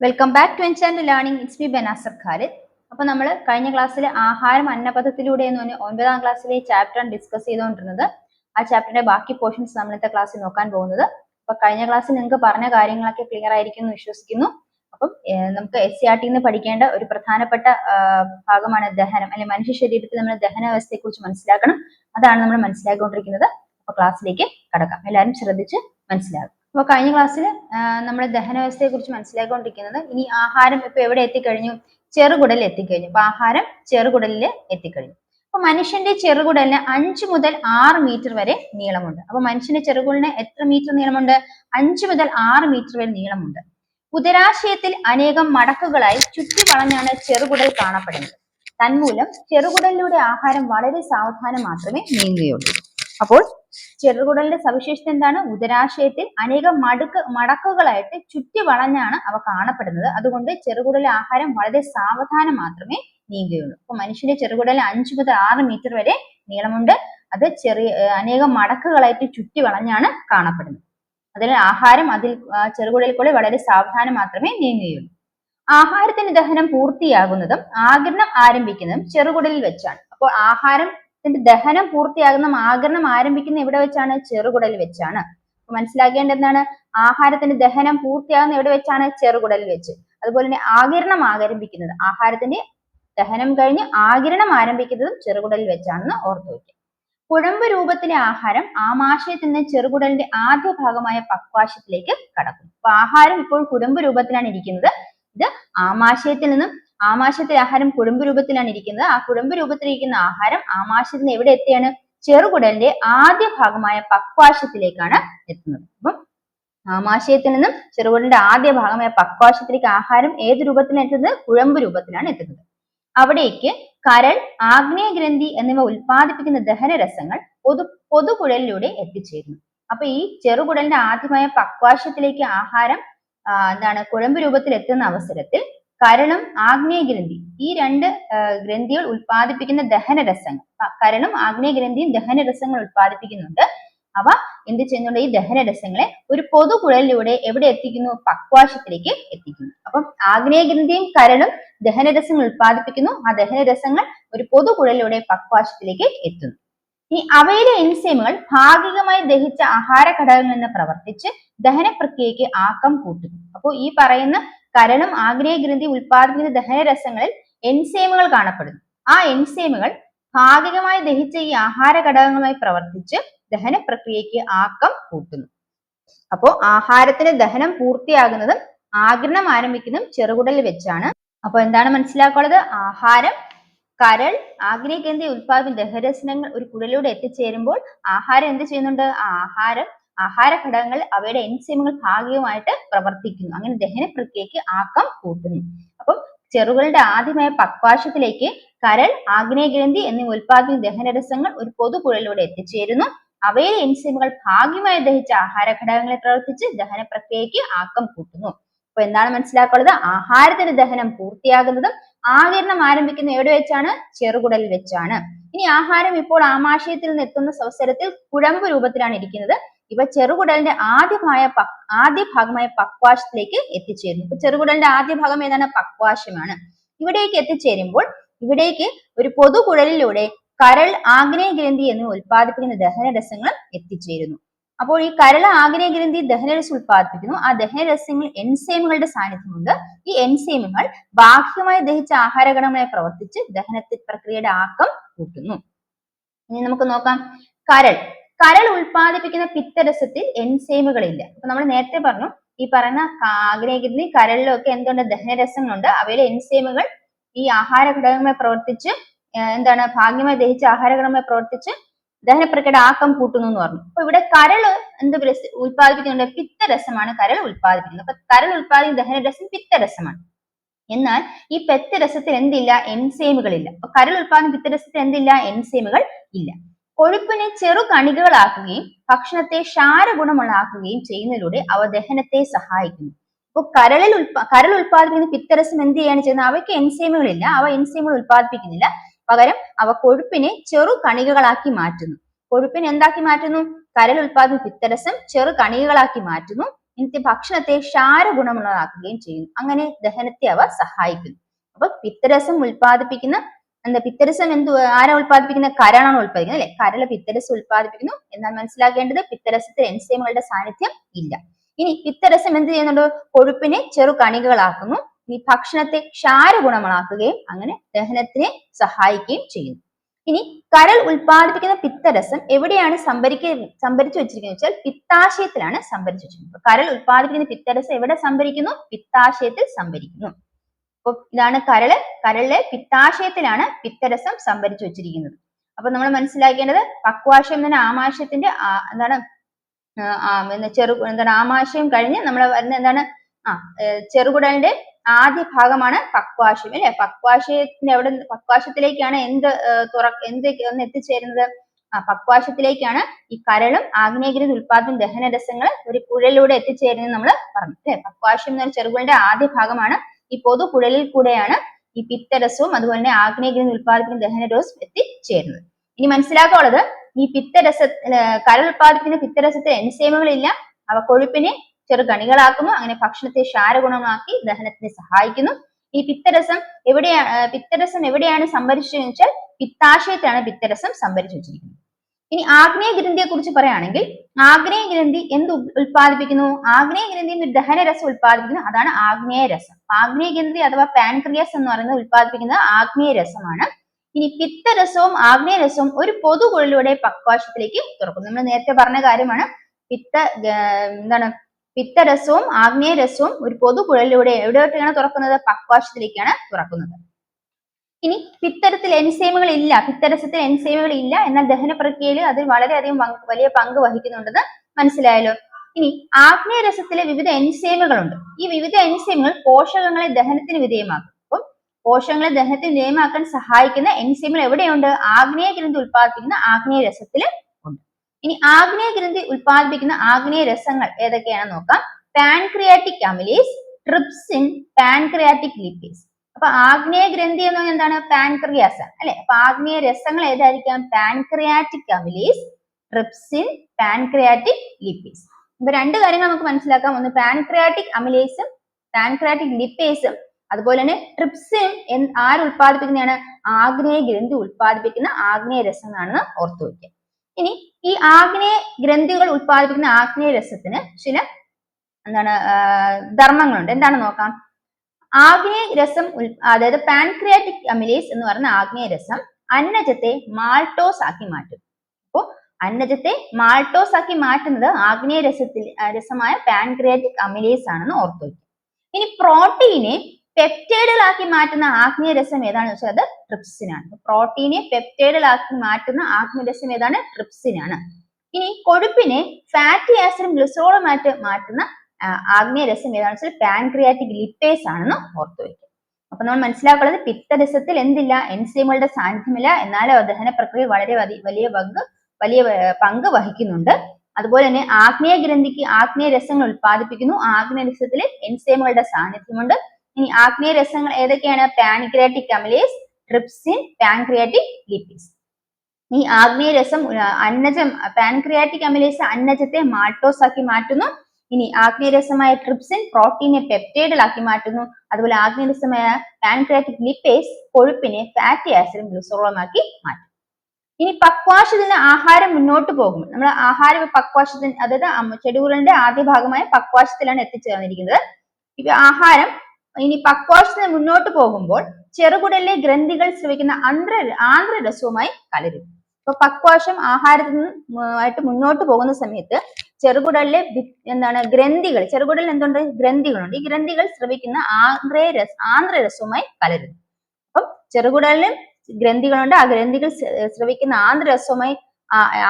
Welcome back to enchant learning it's me Banasar Khalid അപ്പൊ നമ്മൾ കഴിഞ്ഞ ക്ലാസ്സിൽ ആഹാരം അന്നപഥത്തിലൂടെ എന്ന് പറഞ്ഞ ഒൻപതാം ക്ലാസ്സിലെ ചാപ്റ്ററാണ് ഡിസ്കസ് ചെയ്തുകൊണ്ടിരുന്നത് ആ ചാപ്റ്ററിന്റെ ബാക്കി പോർഷൻസ് നമ്മൾ ഇന്നത്തെ ക്ലാസ്സിൽ നോക്കാൻ പോകുന്നത്. അപ്പൊ കഴിഞ്ഞ ക്ലാസ്സിൽ നിങ്ങൾക്ക് പറഞ്ഞ കാര്യങ്ങളൊക്കെ ക്ലിയർ ആയിരിക്കും എന്ന് വിശ്വസിക്കുന്നു. അപ്പം നമുക്ക് എസ് സി ആർ ടി നിന്ന് പഠിക്കേണ്ട ഒരു പ്രധാനപ്പെട്ട ഭാഗമാണ് ദഹനം. അല്ലെങ്കിൽ മനുഷ്യ ശരീരത്തിൽ നമ്മൾ ദഹന അവസ്ഥയെ കുറിച്ച് മനസ്സിലാക്കണം. അതാണ് നമ്മൾ മനസ്സിലാക്കിക്കൊണ്ടിരിക്കുന്നത്. അപ്പൊ ക്ലാസ്സിലേക്ക് കടക്കാം. എല്ലാവരും ശ്രദ്ധിച്ച് മനസ്സിലാകും. അപ്പൊ കഴിഞ്ഞ ക്ലാസ്സിൽ നമ്മൾ ദഹന വ്യവസ്ഥയെ കുറിച്ച് മനസ്സിലാക്കിക്കൊണ്ടിരിക്കുന്നത് ഇനി ആഹാരം ഇപ്പൊ എവിടെ എത്തിക്കഴിഞ്ഞു? ചെറുകുടലിൽ എത്തിക്കഴിഞ്ഞു. അപ്പൊ ആഹാരം ചെറുകുടലിൽ എത്തിക്കഴിഞ്ഞു. അപ്പൊ മനുഷ്യന്റെ ചെറുകുടലിന് അഞ്ച് മുതൽ ആറ് മീറ്റർ വരെ നീളമുണ്ട്. അപ്പൊ മനുഷ്യന്റെ ചെറുകുടലിന് എത്ര മീറ്റർ നീളമുണ്ട്? അഞ്ച് മുതൽ ആറ് മീറ്റർ വരെ നീളമുണ്ട്. ഉദരാശയത്തിൽ അനേകം മടക്കുകളായി ചുറ്റി വളഞ്ഞാണ് ചെറുകുടൽ കാണപ്പെടുന്നത്. തന്മൂലം ചെറുകുടലിലൂടെ ആഹാരം വളരെ സാവധാനം മാത്രമേ നീങ്ങുകയുള്ളൂ. അപ്പോൾ ചെറുകുടലിന്റെ സവിശേഷത എന്താണ്? ഉദരാശയത്തിൽ അനേകം മടുക്ക് മടക്കുകളായിട്ട് ചുറ്റി വളഞ്ഞാണ് അവ കാണപ്പെടുന്നത്. അതുകൊണ്ട് ചെറുകുടലിലെ ആഹാരം വളരെ സാവധാനം മാത്രമേ നീങ്ങുകയുള്ളൂ. അപ്പൊ മനുഷ്യന്റെ ചെറുകുടലിൽ അഞ്ച് മുതൽ ആറ് മീറ്റർ വരെ നീളമുണ്ട്. അത് ചെറിയ അനേകം മടക്കുകളായിട്ട് ചുറ്റി വളഞ്ഞാണ് കാണപ്പെടുന്നത്. അതിൽ ആഹാരം അതിൽ ചെറുകുടലിൽ കൂടെ വളരെ സാവധാനം മാത്രമേ നീങ്ങുകയുള്ളൂ. ആഹാരത്തിന്റെ ദഹനം പൂർത്തിയാകുന്നതും ആഗിരണം ആരംഭിക്കുന്നതും ചെറുകുടലിൽ വെച്ചാണ്. അപ്പോൾ ആഹാരത്തിന്റെ ദഹനം പൂർത്തിയാകുന്ന ആകരണം ആരംഭിക്കുന്ന എവിടെ വെച്ചാണ്? ചെറുകുടലിൽ വെച്ചാണ്. മനസ്സിലാക്കേണ്ട എന്താണ്? ആഹാരത്തിന്റെ ദഹനം പൂർത്തിയാകുന്ന എവിടെ വെച്ചാണ്? ചെറുകുടലിൽ വെച്ച്. അതുപോലെ തന്നെ ആകിരണം ആരംഭിക്കുന്നത്. ആഹാരത്തിന്റെ ദഹനം കഴിഞ്ഞ് ആകിരണം ആരംഭിക്കുന്നതും ചെറുകുടലിൽ വെച്ചാണെന്ന് ഓർത്തു വയ്ക്കുക. കുഴമ്പ് രൂപത്തിലെ ആഹാരം ആമാശയത്തിൽ നിന്ന് ചെറുകുടലിന്റെ ആദ്യ ഭാഗമായ പക്വാശത്തിലേക്ക് കടക്കും. അപ്പൊ ആഹാരം ഇപ്പോൾ കുഴമ്പ് രൂപത്തിലാണ് ഇരിക്കുന്നത്. ഇത് ആമാശയത്തിൽ നിന്നും ആമാശയത്തിലെ ആഹാരം കുഴമ്പ് രൂപത്തിലാണ് ഇരിക്കുന്നത്. ആ കുഴമ്പ് രൂപത്തിലിരിക്കുന്ന ആഹാരം ആമാശയത്തിൽ നിന്ന് എവിടെ എത്തിയാണ്? ചെറുകുടലിന്റെ ആദ്യ ഭാഗമായ പക്വാശത്തിലേക്കാണ് എത്തുന്നത്. അപ്പം ആമാശയത്തിൽ നിന്നും ചെറുകുടലിന്റെ ആദ്യ ഭാഗമായ പക്വാശത്തിലേക്ക് ആഹാരം ഏത് രൂപത്തിലാണ് എത്തുന്നത്? കുഴമ്പ് രൂപത്തിലാണ് എത്തുന്നത്. അവിടേക്ക് കരൾ ആഗ്നേയഗ്രന്ഥി എന്നിവ ഉൽപ്പാദിപ്പിക്കുന്ന ദഹനരസങ്ങൾ പൊതു പൊതുകുഴലിലൂടെ എത്തിച്ചേരുന്നു. അപ്പൊ ഈ ചെറുകുടലിന്റെ ആദ്യമായ പക്വാശത്തിലേക്ക് ആഹാരം എന്താണ് കുഴമ്പ് രൂപത്തിൽ എത്തുന്ന അവസരത്തിൽ കരളും ആഗ്നേയഗ്രന്ഥി. ഈ രണ്ട് ഗ്രന്ഥികൾ ഉൽപ്പാദിപ്പിക്കുന്ന ദഹനരസങ്ങൾ. ആ, കരളും ആഗ്നേയഗ്രന്ഥിയും ദഹനരസങ്ങൾ ഉൽപ്പാദിപ്പിക്കുന്നുണ്ട്. അവ എന്ത് ചെയ്യുന്നുണ്ട്? ഈ ദഹനരസങ്ങളെ ഒരു പൊതുകുഴലിലൂടെ എവിടെ എത്തിക്കുന്നു? പക്വാശത്തിലേക്ക് എത്തിക്കുന്നു. അപ്പം ആഗ്നേയഗ്രന്ഥിയും കരളും ദഹനരസങ്ങൾ ഉൽപ്പാദിപ്പിക്കുന്നു. ആ ദഹനരസങ്ങൾ ഒരു പൊതുകുഴലിലൂടെ പക്വാശത്തിലേക്ക് എത്തുന്നു. ഈ അവയിലെ എൻസൈമുകൾ ഭാഗികമായി ദഹിച്ച ആഹാര ഘടകങ്ങളിൽ നിന്ന് പ്രവർത്തിച്ച് ദഹന പ്രക്രിയയ്ക്ക് ആക്കം കൂട്ടുന്നു. അപ്പോൾ ഈ പറയുന്ന കരളും ആഗ്നേയ ഗ്രന്ഥി ഉൽപ്പാദിപ്പിക്കുന്ന ദഹനരസങ്ങളിൽ എൻസൈമുകൾ കാണപ്പെടുന്നു. ആ എൻസൈമുകൾ ഭാഗികമായി ദഹിച്ച ഈ ആഹാര ഘടകങ്ങളുമായി പ്രവർത്തിച്ച് ദഹന പ്രക്രിയയ്ക്ക് ആക്കം കൂട്ടുന്നു. അപ്പോൾ ആഹാരത്തിന്റെ ദഹനം പൂർത്തിയാകുന്നതും ആഗിരണം ആരംഭിക്കുന്നതും ചെറുകുടലിൽ വെച്ചാണ്. അപ്പൊ എന്താണ് മനസ്സിലാക്കുള്ളത് ആഹാരം കരൾ ആഗ്നേയഗ്രന്ഥി ഉത്പാദന ദഹരസനങ്ങൾ ഒരു കുടലിലൂടെ എത്തിച്ചേരുമ്പോൾ ആഹാരം എന്ത് ചെയ്യുന്നുണ്ട്? ആ ആഹാരം ആഹാര ഘടകങ്ങൾ അവയുടെ എൻസൈമുകൾ ഭാഗികമായിട്ട് പ്രവർത്തിക്കുന്നു. അങ്ങനെ ദഹന പ്രക്രിയയ്ക്ക് ആക്കം കൂട്ടുന്നു. അപ്പം ചെറുകളുടെ ആദ്യമായ പക്വാശത്തിലേക്ക് കരൾ ആഗ്നേയഗ്രന്ഥി എന്നിവ ഉൽപ്പാദിപ്പിക്കുന്ന ദഹനരസങ്ങൾ ഒരു പൊതുകുഴലിലൂടെ എത്തിച്ചേരുന്നു. അവയിലെ എൻസൈമുകൾ ഭാഗ്യമായി ദഹിച്ച ആഹാര ഘടകങ്ങളെ പ്രവർത്തിച്ച് ദഹന പ്രക്രിയയ്ക്ക് ആക്കം കൂട്ടുന്നു. അപ്പൊ എന്താണ് മനസ്സിലാക്കുന്നത് ആഹാരത്തിന്റെ ദഹനം പൂർത്തിയാകുന്നതും ആകിരണം ആരംഭിക്കുന്ന എവിടെ വെച്ചാണ്? ചെറുകുടലിൽ വെച്ചാണ്. ഇനി ആഹാരം ഇപ്പോൾ ആമാശയത്തിൽ നിന്ന് എത്തുന്ന അവസരത്തിൽ കുഴമ്പ് രൂപത്തിലാണ് ഇരിക്കുന്നത്. ഇവ ചെറുകുടലിന്റെ ആദ്യമായ ആദ്യ ഭാഗമായ പക്വാശത്തിലേക്ക് എത്തിച്ചേരുന്നു. ഇപ്പൊ ചെറുകുടലിന്റെ ആദ്യ ഭാഗം ഏതാണ്? പക്വാശമാണ്. ഇവിടേക്ക് എത്തിച്ചേരുമ്പോൾ ഇവിടേക്ക് ഒരു പൊതുകുഴലിലൂടെ കരൾ ആഗ്നേയ ഗ്രന്ഥി എന്നിവ ഉൽപ്പാദിപ്പിക്കുന്ന ദഹനരസങ്ങൾ എത്തിച്ചേരുന്നു. അപ്പോൾ ഈ കരള ആഗ്നേയ ഗ്രന്ഥി ദഹനരസം ഉൽപ്പാദിപ്പിക്കുന്നു. ആ ദഹനരസങ്ങളിൽ എൻസൈമുകളുടെ സാന്നിധ്യമുണ്ട്. ഈ എൻസൈമുകൾ ബാഹ്യമായി ദഹിച്ച ആഹാരഘടകങ്ങളെ പ്രവർത്തിച്ച് ദഹനത്തിൽ പ്രക്രിയയുടെ ആക്കം കൂട്ടുന്നു. ഇനി നമുക്ക് നോക്കാം. കരൾ. കരൾ ഉൽപ്പാദിപ്പിക്കുന്ന പിത്തരസത്തിൽ എൻസൈമുകളില്ല അപ്പൊ നമ്മൾ നേരത്തെ പറഞ്ഞു ഈ പറയുന്ന ആഗ്രഹിക്കുന്ന കരളിലൊക്കെ എന്തുണ്ട്? ദഹനരസങ്ങളുണ്ട്. അവയിലെ എൻസൈമുകൾ ഈ ആഹാര ഘടകങ്ങളെ പ്രവർത്തിച്ച് എന്താണ്? ഭാഗ്യമായി ദഹിച്ച ആഹാര ഘടകമായി പ്രവർത്തിച്ച് ദഹനപ്രക്രിയയുടെ ആക്കം കൂട്ടുന്നു എന്ന് പറഞ്ഞു. അപ്പൊ ഇവിടെ കരൾ എന്ത് ഉൽപ്പാദിപ്പിക്കുന്നുണ്ട്? പിത്തരസമാണ് കരൾ ഉൽപ്പാദിപ്പിക്കുന്നത്. അപ്പൊ കരൾ ഉൽപ്പാദിപ്പിക്കുന്ന ദഹനരസം പിത്തരസമാണ്. എന്നാൽ ഈ പെത്തരസത്തിൽ എന്തില്ല? എൻസൈമുകളില്ല അപ്പൊ കരൾ ഉൽപ്പാദിക്കുന്ന പിത്തരസത്തിൽ എന്തില്ല? എൻസൈമുകൾ ഇല്ല. കൊഴുപ്പിനെ ചെറു കണികകളാക്കുകയും ഭക്ഷണത്തെ ക്ഷാരഗുണമുള്ളാക്കുകയും ചെയ്യുന്നതിലൂടെ അവ ദഹനത്തെ സഹായിക്കുന്നു. അപ്പോൾ കരളിൽ ഉൽപാ കരൾ ഉൽപ്പാദിപ്പിക്കുന്ന പിത്തരസം എന്ത് ചെയ്യാണ് ചെയ്യുന്നത്? അവയ്ക്ക് എൻസൈമുകൾ ഇല്ല. അവ എൻസൈമുകൾ ഉൽപ്പാദിപ്പിക്കുന്നില്ല. പകരം അവ കൊഴുപ്പിനെ ചെറു കണികകളാക്കി മാറ്റുന്നു. കൊഴുപ്പിനെ എന്താക്കി മാറ്റുന്നു? കരൽ ഉൽപാദിപ്പിക്കുന്ന പിത്തരസം ചെറു കണികകളാക്കി മാറ്റുന്നു. ഇന്നത്തെ ഭക്ഷണത്തെ ക്ഷാര ഗുണമുള്ളതാക്കുകയും ചെയ്യുന്നു. അങ്ങനെ ദഹനത്തെ അവ സഹായിക്കുന്നു. അപ്പൊ പിത്തരസം ഉൽപ്പാദിപ്പിക്കുന്ന എന്താ പിത്തരസം എന്ത് ആരാ ഉൽപ്പാദിപ്പിക്കുന്ന? കരളാണ് ഉൽപ്പാദിക്കുന്നത് അല്ലെ? കരൾ പിത്തരസം ഉൽപ്പാദിപ്പിക്കുന്നു. എന്നാൽ മനസ്സിലാക്കേണ്ടത് പിത്തരസത്തിൽ എൻസൈമുകളുടെ സാന്നിധ്യം ഇല്ല. ഇനി പിത്തരസം എന്ത് ചെയ്യുന്നുണ്ട്? കൊഴുപ്പിനെ ചെറു കണികകളാക്കുന്നു. ഈ ഭക്ഷണത്തെ ക്ഷാര ഗുണങ്ങളാക്കുകയും അങ്ങനെ ദഹനത്തിനെ സഹായിക്കുകയും ചെയ്യുന്നു. ഇനി കരൾ ഉൽപ്പാദിപ്പിക്കുന്ന പിത്തരസം എവിടെയാണ് സംഭരിക്ക സംഭരിച്ചു വെച്ചിരിക്കുന്നത് വെച്ചാൽ പിത്താശയത്തിലാണ് സംഭരിച്ചു വെച്ചിരിക്കുന്നത്. കരൾ ഉൽപ്പാദിപ്പിക്കുന്ന പിത്തരസം എവിടെ സംഭരിക്കുന്നു? പിത്താശയത്തിൽ സംഭരിക്കുന്നു. അപ്പൊ ഇതാണ് കരൾ. കരളിലെ പിത്താശയത്തിലാണ് പിത്തരസം സംഭരിച്ചു വെച്ചിരിക്കുന്നത്. അപ്പൊ നമ്മൾ മനസ്സിലാക്കേണ്ടത് പക്വാശയം എന്ന ആമാശയത്തിന്റെ എന്താണ് ചെറു എന്താണ് ആമാശയം കഴിഞ്ഞ് നമ്മൾ വരുന്ന എന്താണ് ആ ചെറുകുടലിന്റെ ആദ്യ ഭാഗമാണ് പക്വാശം അല്ലെ? പക്വാശയത്തിന്റെ എവിടെ പക്വാശത്തിലേക്കാണ് എന്ത് തുറ എന്ത് ഒന്ന് എത്തിച്ചേരുന്നത്? ആ പക്വാശത്തിലേക്കാണ് ഈ കരളും ആഗ്നേയഗിരി ഉൽപാദന ദഹനരസങ്ങൾ ഒരു കുഴലിലൂടെ എത്തിച്ചേരുന്നത് നമ്മൾ പറഞ്ഞു അല്ലെ? പക്വാശം എന്ന് പറഞ്ഞ ചെറുകുടലിന്റെ ആദ്യ ഭാഗമാണ്. ഈ പൊതു കുഴലിൽ കൂടെയാണ് ഈ പിത്തരസവും അതുപോലെ തന്നെ ആഗ്നേയഗിരി ഉൽപാദിപ്പിക്കുന്ന ദഹനരസവും എത്തിച്ചേരുന്നത്. ഇനി മനസ്സിലാക്കാനുള്ളത് ഈ പിത്തരസ കരൾ ഉൽപാദിപ്പിക്കുന്ന പിത്തരസത്തിൽ എൻസൈമുകളില്ല അവ കൊഴുപ്പിനെ ചെറു കണികളാക്കുന്നു അങ്ങനെ ഭക്ഷണത്തെ ക്ഷാരഗുണമാക്കി ദഹനത്തിന് സഹായിക്കുന്നു. ഈ പിത്തരസം എവിടെയാണ് പിത്തരസം എവിടെയാണ് സംഭരിച്ചതെന്ന് വെച്ചാൽ പിത്താശയത്തിലാണ് പിത്തരസം സംഭരിച്ചു വെച്ചിരിക്കുന്നത്. ഇനി ആഗ്നേയ ഗ്രന്ഥിയെ കുറിച്ച് പറയുകയാണെങ്കിൽ ആഗ്നേയ ഗ്രന്ഥി എന്ത് ഉൽപ്പാദിപ്പിക്കുന്നു? ആഗ്നേയ ഗ്രന്ഥി ഒരു ദഹനരസം ഉൽപ്പാദിപ്പിക്കുന്നു. അതാണ് ആഗ്നേയ രസം ആഗ്നേയ ഗ്രന്ഥി അഥവാ പാൻക്രിയസ് എന്ന് പറയുന്നത് ഉൽപ്പാദിപ്പിക്കുന്നത് ആഗ്നേയ രസമാണ് ഇനി പിത്തരസവും ആഗ്നേയ രസവും ഒരു പൊതുകുഴലിലൂടെ പക്വാശത്തിലേക്ക് തുറക്കും നമ്മൾ നേരത്തെ പറഞ്ഞ കാര്യമാണ് പിത്ത എന്താണ് പിത്തരസവും ആഗ്നേയ രസവും ഒരു പൊതുകുഴലിലൂടെ എവിടെയോട്ടാണ് തുറക്കുന്നത്? പക്വാശത്തിലേക്കാണ് തുറക്കുന്നത്. ഇനി പിത്തരത്തിൽ എൻസൈമുകൾ ഇല്ല. പിത്തരസത്തിൽ എൻസൈമുകൾ ഇല്ല. എന്നാൽ ദഹന പ്രക്രിയയിൽ അതിൽ വളരെയധികം വലിയ പങ്ക് വഹിക്കുന്നുണ്ടെന്ന് മനസ്സിലായല്ലോ. ഇനി ആഗ്നേയരസത്തിലെ വിവിധ എൻസൈമുകളുണ്ട്. ഈ വിവിധ എൻസൈമുകൾ പോഷകങ്ങളെ ദഹനത്തിന് വിധേയമാക്കും. അപ്പം പോഷകങ്ങളെ ദഹനത്തിന് വിധേയമാക്കാൻ സഹായിക്കുന്ന എൻസൈമുകൾ എവിടെയുണ്ട്? ആഗ്നേയ ഗ്രന്ഥി ഉൽപ്പാദിപ്പിക്കുന്ന ആഗ്നേയ രസത്തിൽ ഉണ്ട് ഇനി ആഗ്നേയ ഗ്രന്ഥി ഉൽപ്പാദിപ്പിക്കുന്ന ആഗ്നേയ രസങ്ങൾ ഏതൊക്കെയാണെന്ന് നോക്കാം. Pancreatic amylase trypsin pancreatic lipase അപ്പൊ ആഗ്നേയ ഗ്രന്ഥി എന്ന് പറഞ്ഞാൽ എന്താണ്? പാൻക്രിയാസ് അല്ലെ? അപ്പൊ ആഗ്നേയ രസങ്ങൾ ഏതായിരിക്കാം? Pancreatic amylase trypsin pancreatic lipase ഇപ്പൊ രണ്ട് കാര്യങ്ങൾ നമുക്ക് മനസ്സിലാക്കാം. ഒന്ന് പാൻക്രിയാറ്റിക് അമിലേസും പാൻക്രിയാറ്റിക് ലിപ്പേസും അതുപോലെ തന്നെ ട്രിപ്സിൻ ആര് ഉൽപ്പാദിപ്പിക്കുന്നതാണ് ആഗ്നേയ ഗ്രന്ഥി ഉൽപ്പാദിപ്പിക്കുന്ന ആഗ്നേയ രസം എന്നാണെന്ന് ഓർത്തു വയ്ക്കുക ഇനി ഈ ആഗ്നേയ ഗ്രന്ഥികൾ ഉത്പാദിപ്പിക്കുന്ന ആഗ്നേയ രസത്തിന് ചില എന്താണ് ധർമ്മങ്ങളുണ്ട്. എന്താണ് നോക്കാം? ആഗ്നേയ രസം അതായത് പാൻക്രിയാറ്റിക് അമിലേസ് എന്ന് പറയുന്ന ആഗ്നേയ രസം അന്നജത്തെ മാൾട്ടോസ് ആക്കി മാറ്റും. അപ്പോൾ അന്നജത്തെ മാൾട്ടോസ് ആക്കി മാറ്റുന്നത് ആഗ്നേയ രസത്തിൽ രസമായ പാൻക്രിയാറ്റിക് അമിലേസ് ആണെന്ന് ഓർത്തു ഇനി പ്രോട്ടീനെ പെപ്റ്റൈഡുകളാക്കി മാറ്റുന്ന ആഗ്നേയ രസം ഏതാണെന്ന് വെച്ചാൽ അത് ട്രിപ്സിനാണ് പ്രോട്ടീനെ പെപ്റ്റൈഡുകളാക്കി മാറ്റുന്ന ആഗ്നേയ രസം ഏതാണ് ട്രിപ്സിനാണ് ഇനി കൊഴുപ്പിനെ ഫാറ്റി ആസിഡും ഗ്ലിസറോളും ആയിട്ട് മാറ്റുന്ന ആഗ്നേയ രസം ഏതാണെന്ന് വെച്ചാൽ പാൻക്രിയാറ്റിക് ലിപ്പേസ് ആണെന്ന് ഓർത്തു വയ്ക്കുക അപ്പൊ നമ്മൾ മനസ്സിലാക്കുന്നത് പിത്തരസത്തിൽ എന്തില്ല എൻസൈമുകളുടെ സാന്നിധ്യമില്ല എന്നാലും ദഹന പ്രക്രിയ വളരെ വലിയ പങ്ക് വലിയ പങ്ക് വഹിക്കുന്നുണ്ട്. അതുപോലെ തന്നെ ആഗ്നേയ ഗ്രന്ഥിക്ക് ആഗ്നേയ രസങ്ങൾ ഉൽപ്പാദിപ്പിക്കുന്നു. ആഗ്നേയ രസത്തിൽ എൻസൈമുകളുടെ സാന്നിധ്യമുണ്ട്. ഇനി ആഗ്നേയ രസങ്ങൾ ഏതൊക്കെയാണ്? Pancreatic amylase trypsin pancreatic lipase ഈ ആഗ്നേയ രസം അന്നജം പാൻക്രിയാറ്റിക് അമിലേസ് അന്നജത്തെ മാൾട്ടോസ് ആക്കി മാറ്റുന്നു. ഇനി ആഗ്നേയരസമായ ട്രിപ്സിൻ പ്രോട്ടീനെ പെപ്റ്റൈഡിലാക്കി മാറ്റുന്നു. അതുപോലെ ആഗ്നേയരസമായ പാൻക്രിയാറ്റിക് ലിപ്പേസ് കൊഴുപ്പിനെ ഫാറ്റി ആസിഡും ഗ്ലിസറോളുമാക്കി മാറ്റും ഇനി പക്വാശത്തിന് ആഹാരം മുന്നോട്ട് പോകും നമ്മൾ ആഹാര പക്വാശത്തിന് അതായത് ചെടികളുടെ ആദ്യ ഭാഗമായ പക്വാശത്തിലാണ് എത്തിച്ചേർന്നിരിക്കുന്നത്. ഇപ്പൊ ആഹാരം ഇനി പക്വാഷത്തിന് മുന്നോട്ട് പോകുമ്പോൾ ചെറുകുടലിലെ ഗ്രന്ഥികൾ സ്രവിക്കുന്ന ആന്ധ്ര ആന്ധ്രരസവുമായി കലരും. ഇപ്പൊ പക്വാശം ആഹാരത്തിൽ ആയിട്ട് മുന്നോട്ട് പോകുന്ന സമയത്ത് ചെറുകുടലിലെ എന്താണ് ഗ്രന്ഥികൾ ചെറുകുടലിൽ എന്തുണ്ട്? ഗ്രന്ഥികളുണ്ട്. ഈ ഗ്രന്ഥികൾ സ്രവിക്കുന്ന ആന്ത്രരസ ആന്ത്രരസവുമായി കലരുന്നു അപ്പം ചെറുകുടലിലും ഗ്രന്ഥികളുണ്ട്. ആ ഗ്രന്ഥികൾ സ്രവിക്കുന്ന ആന്ത്രരസവുമായി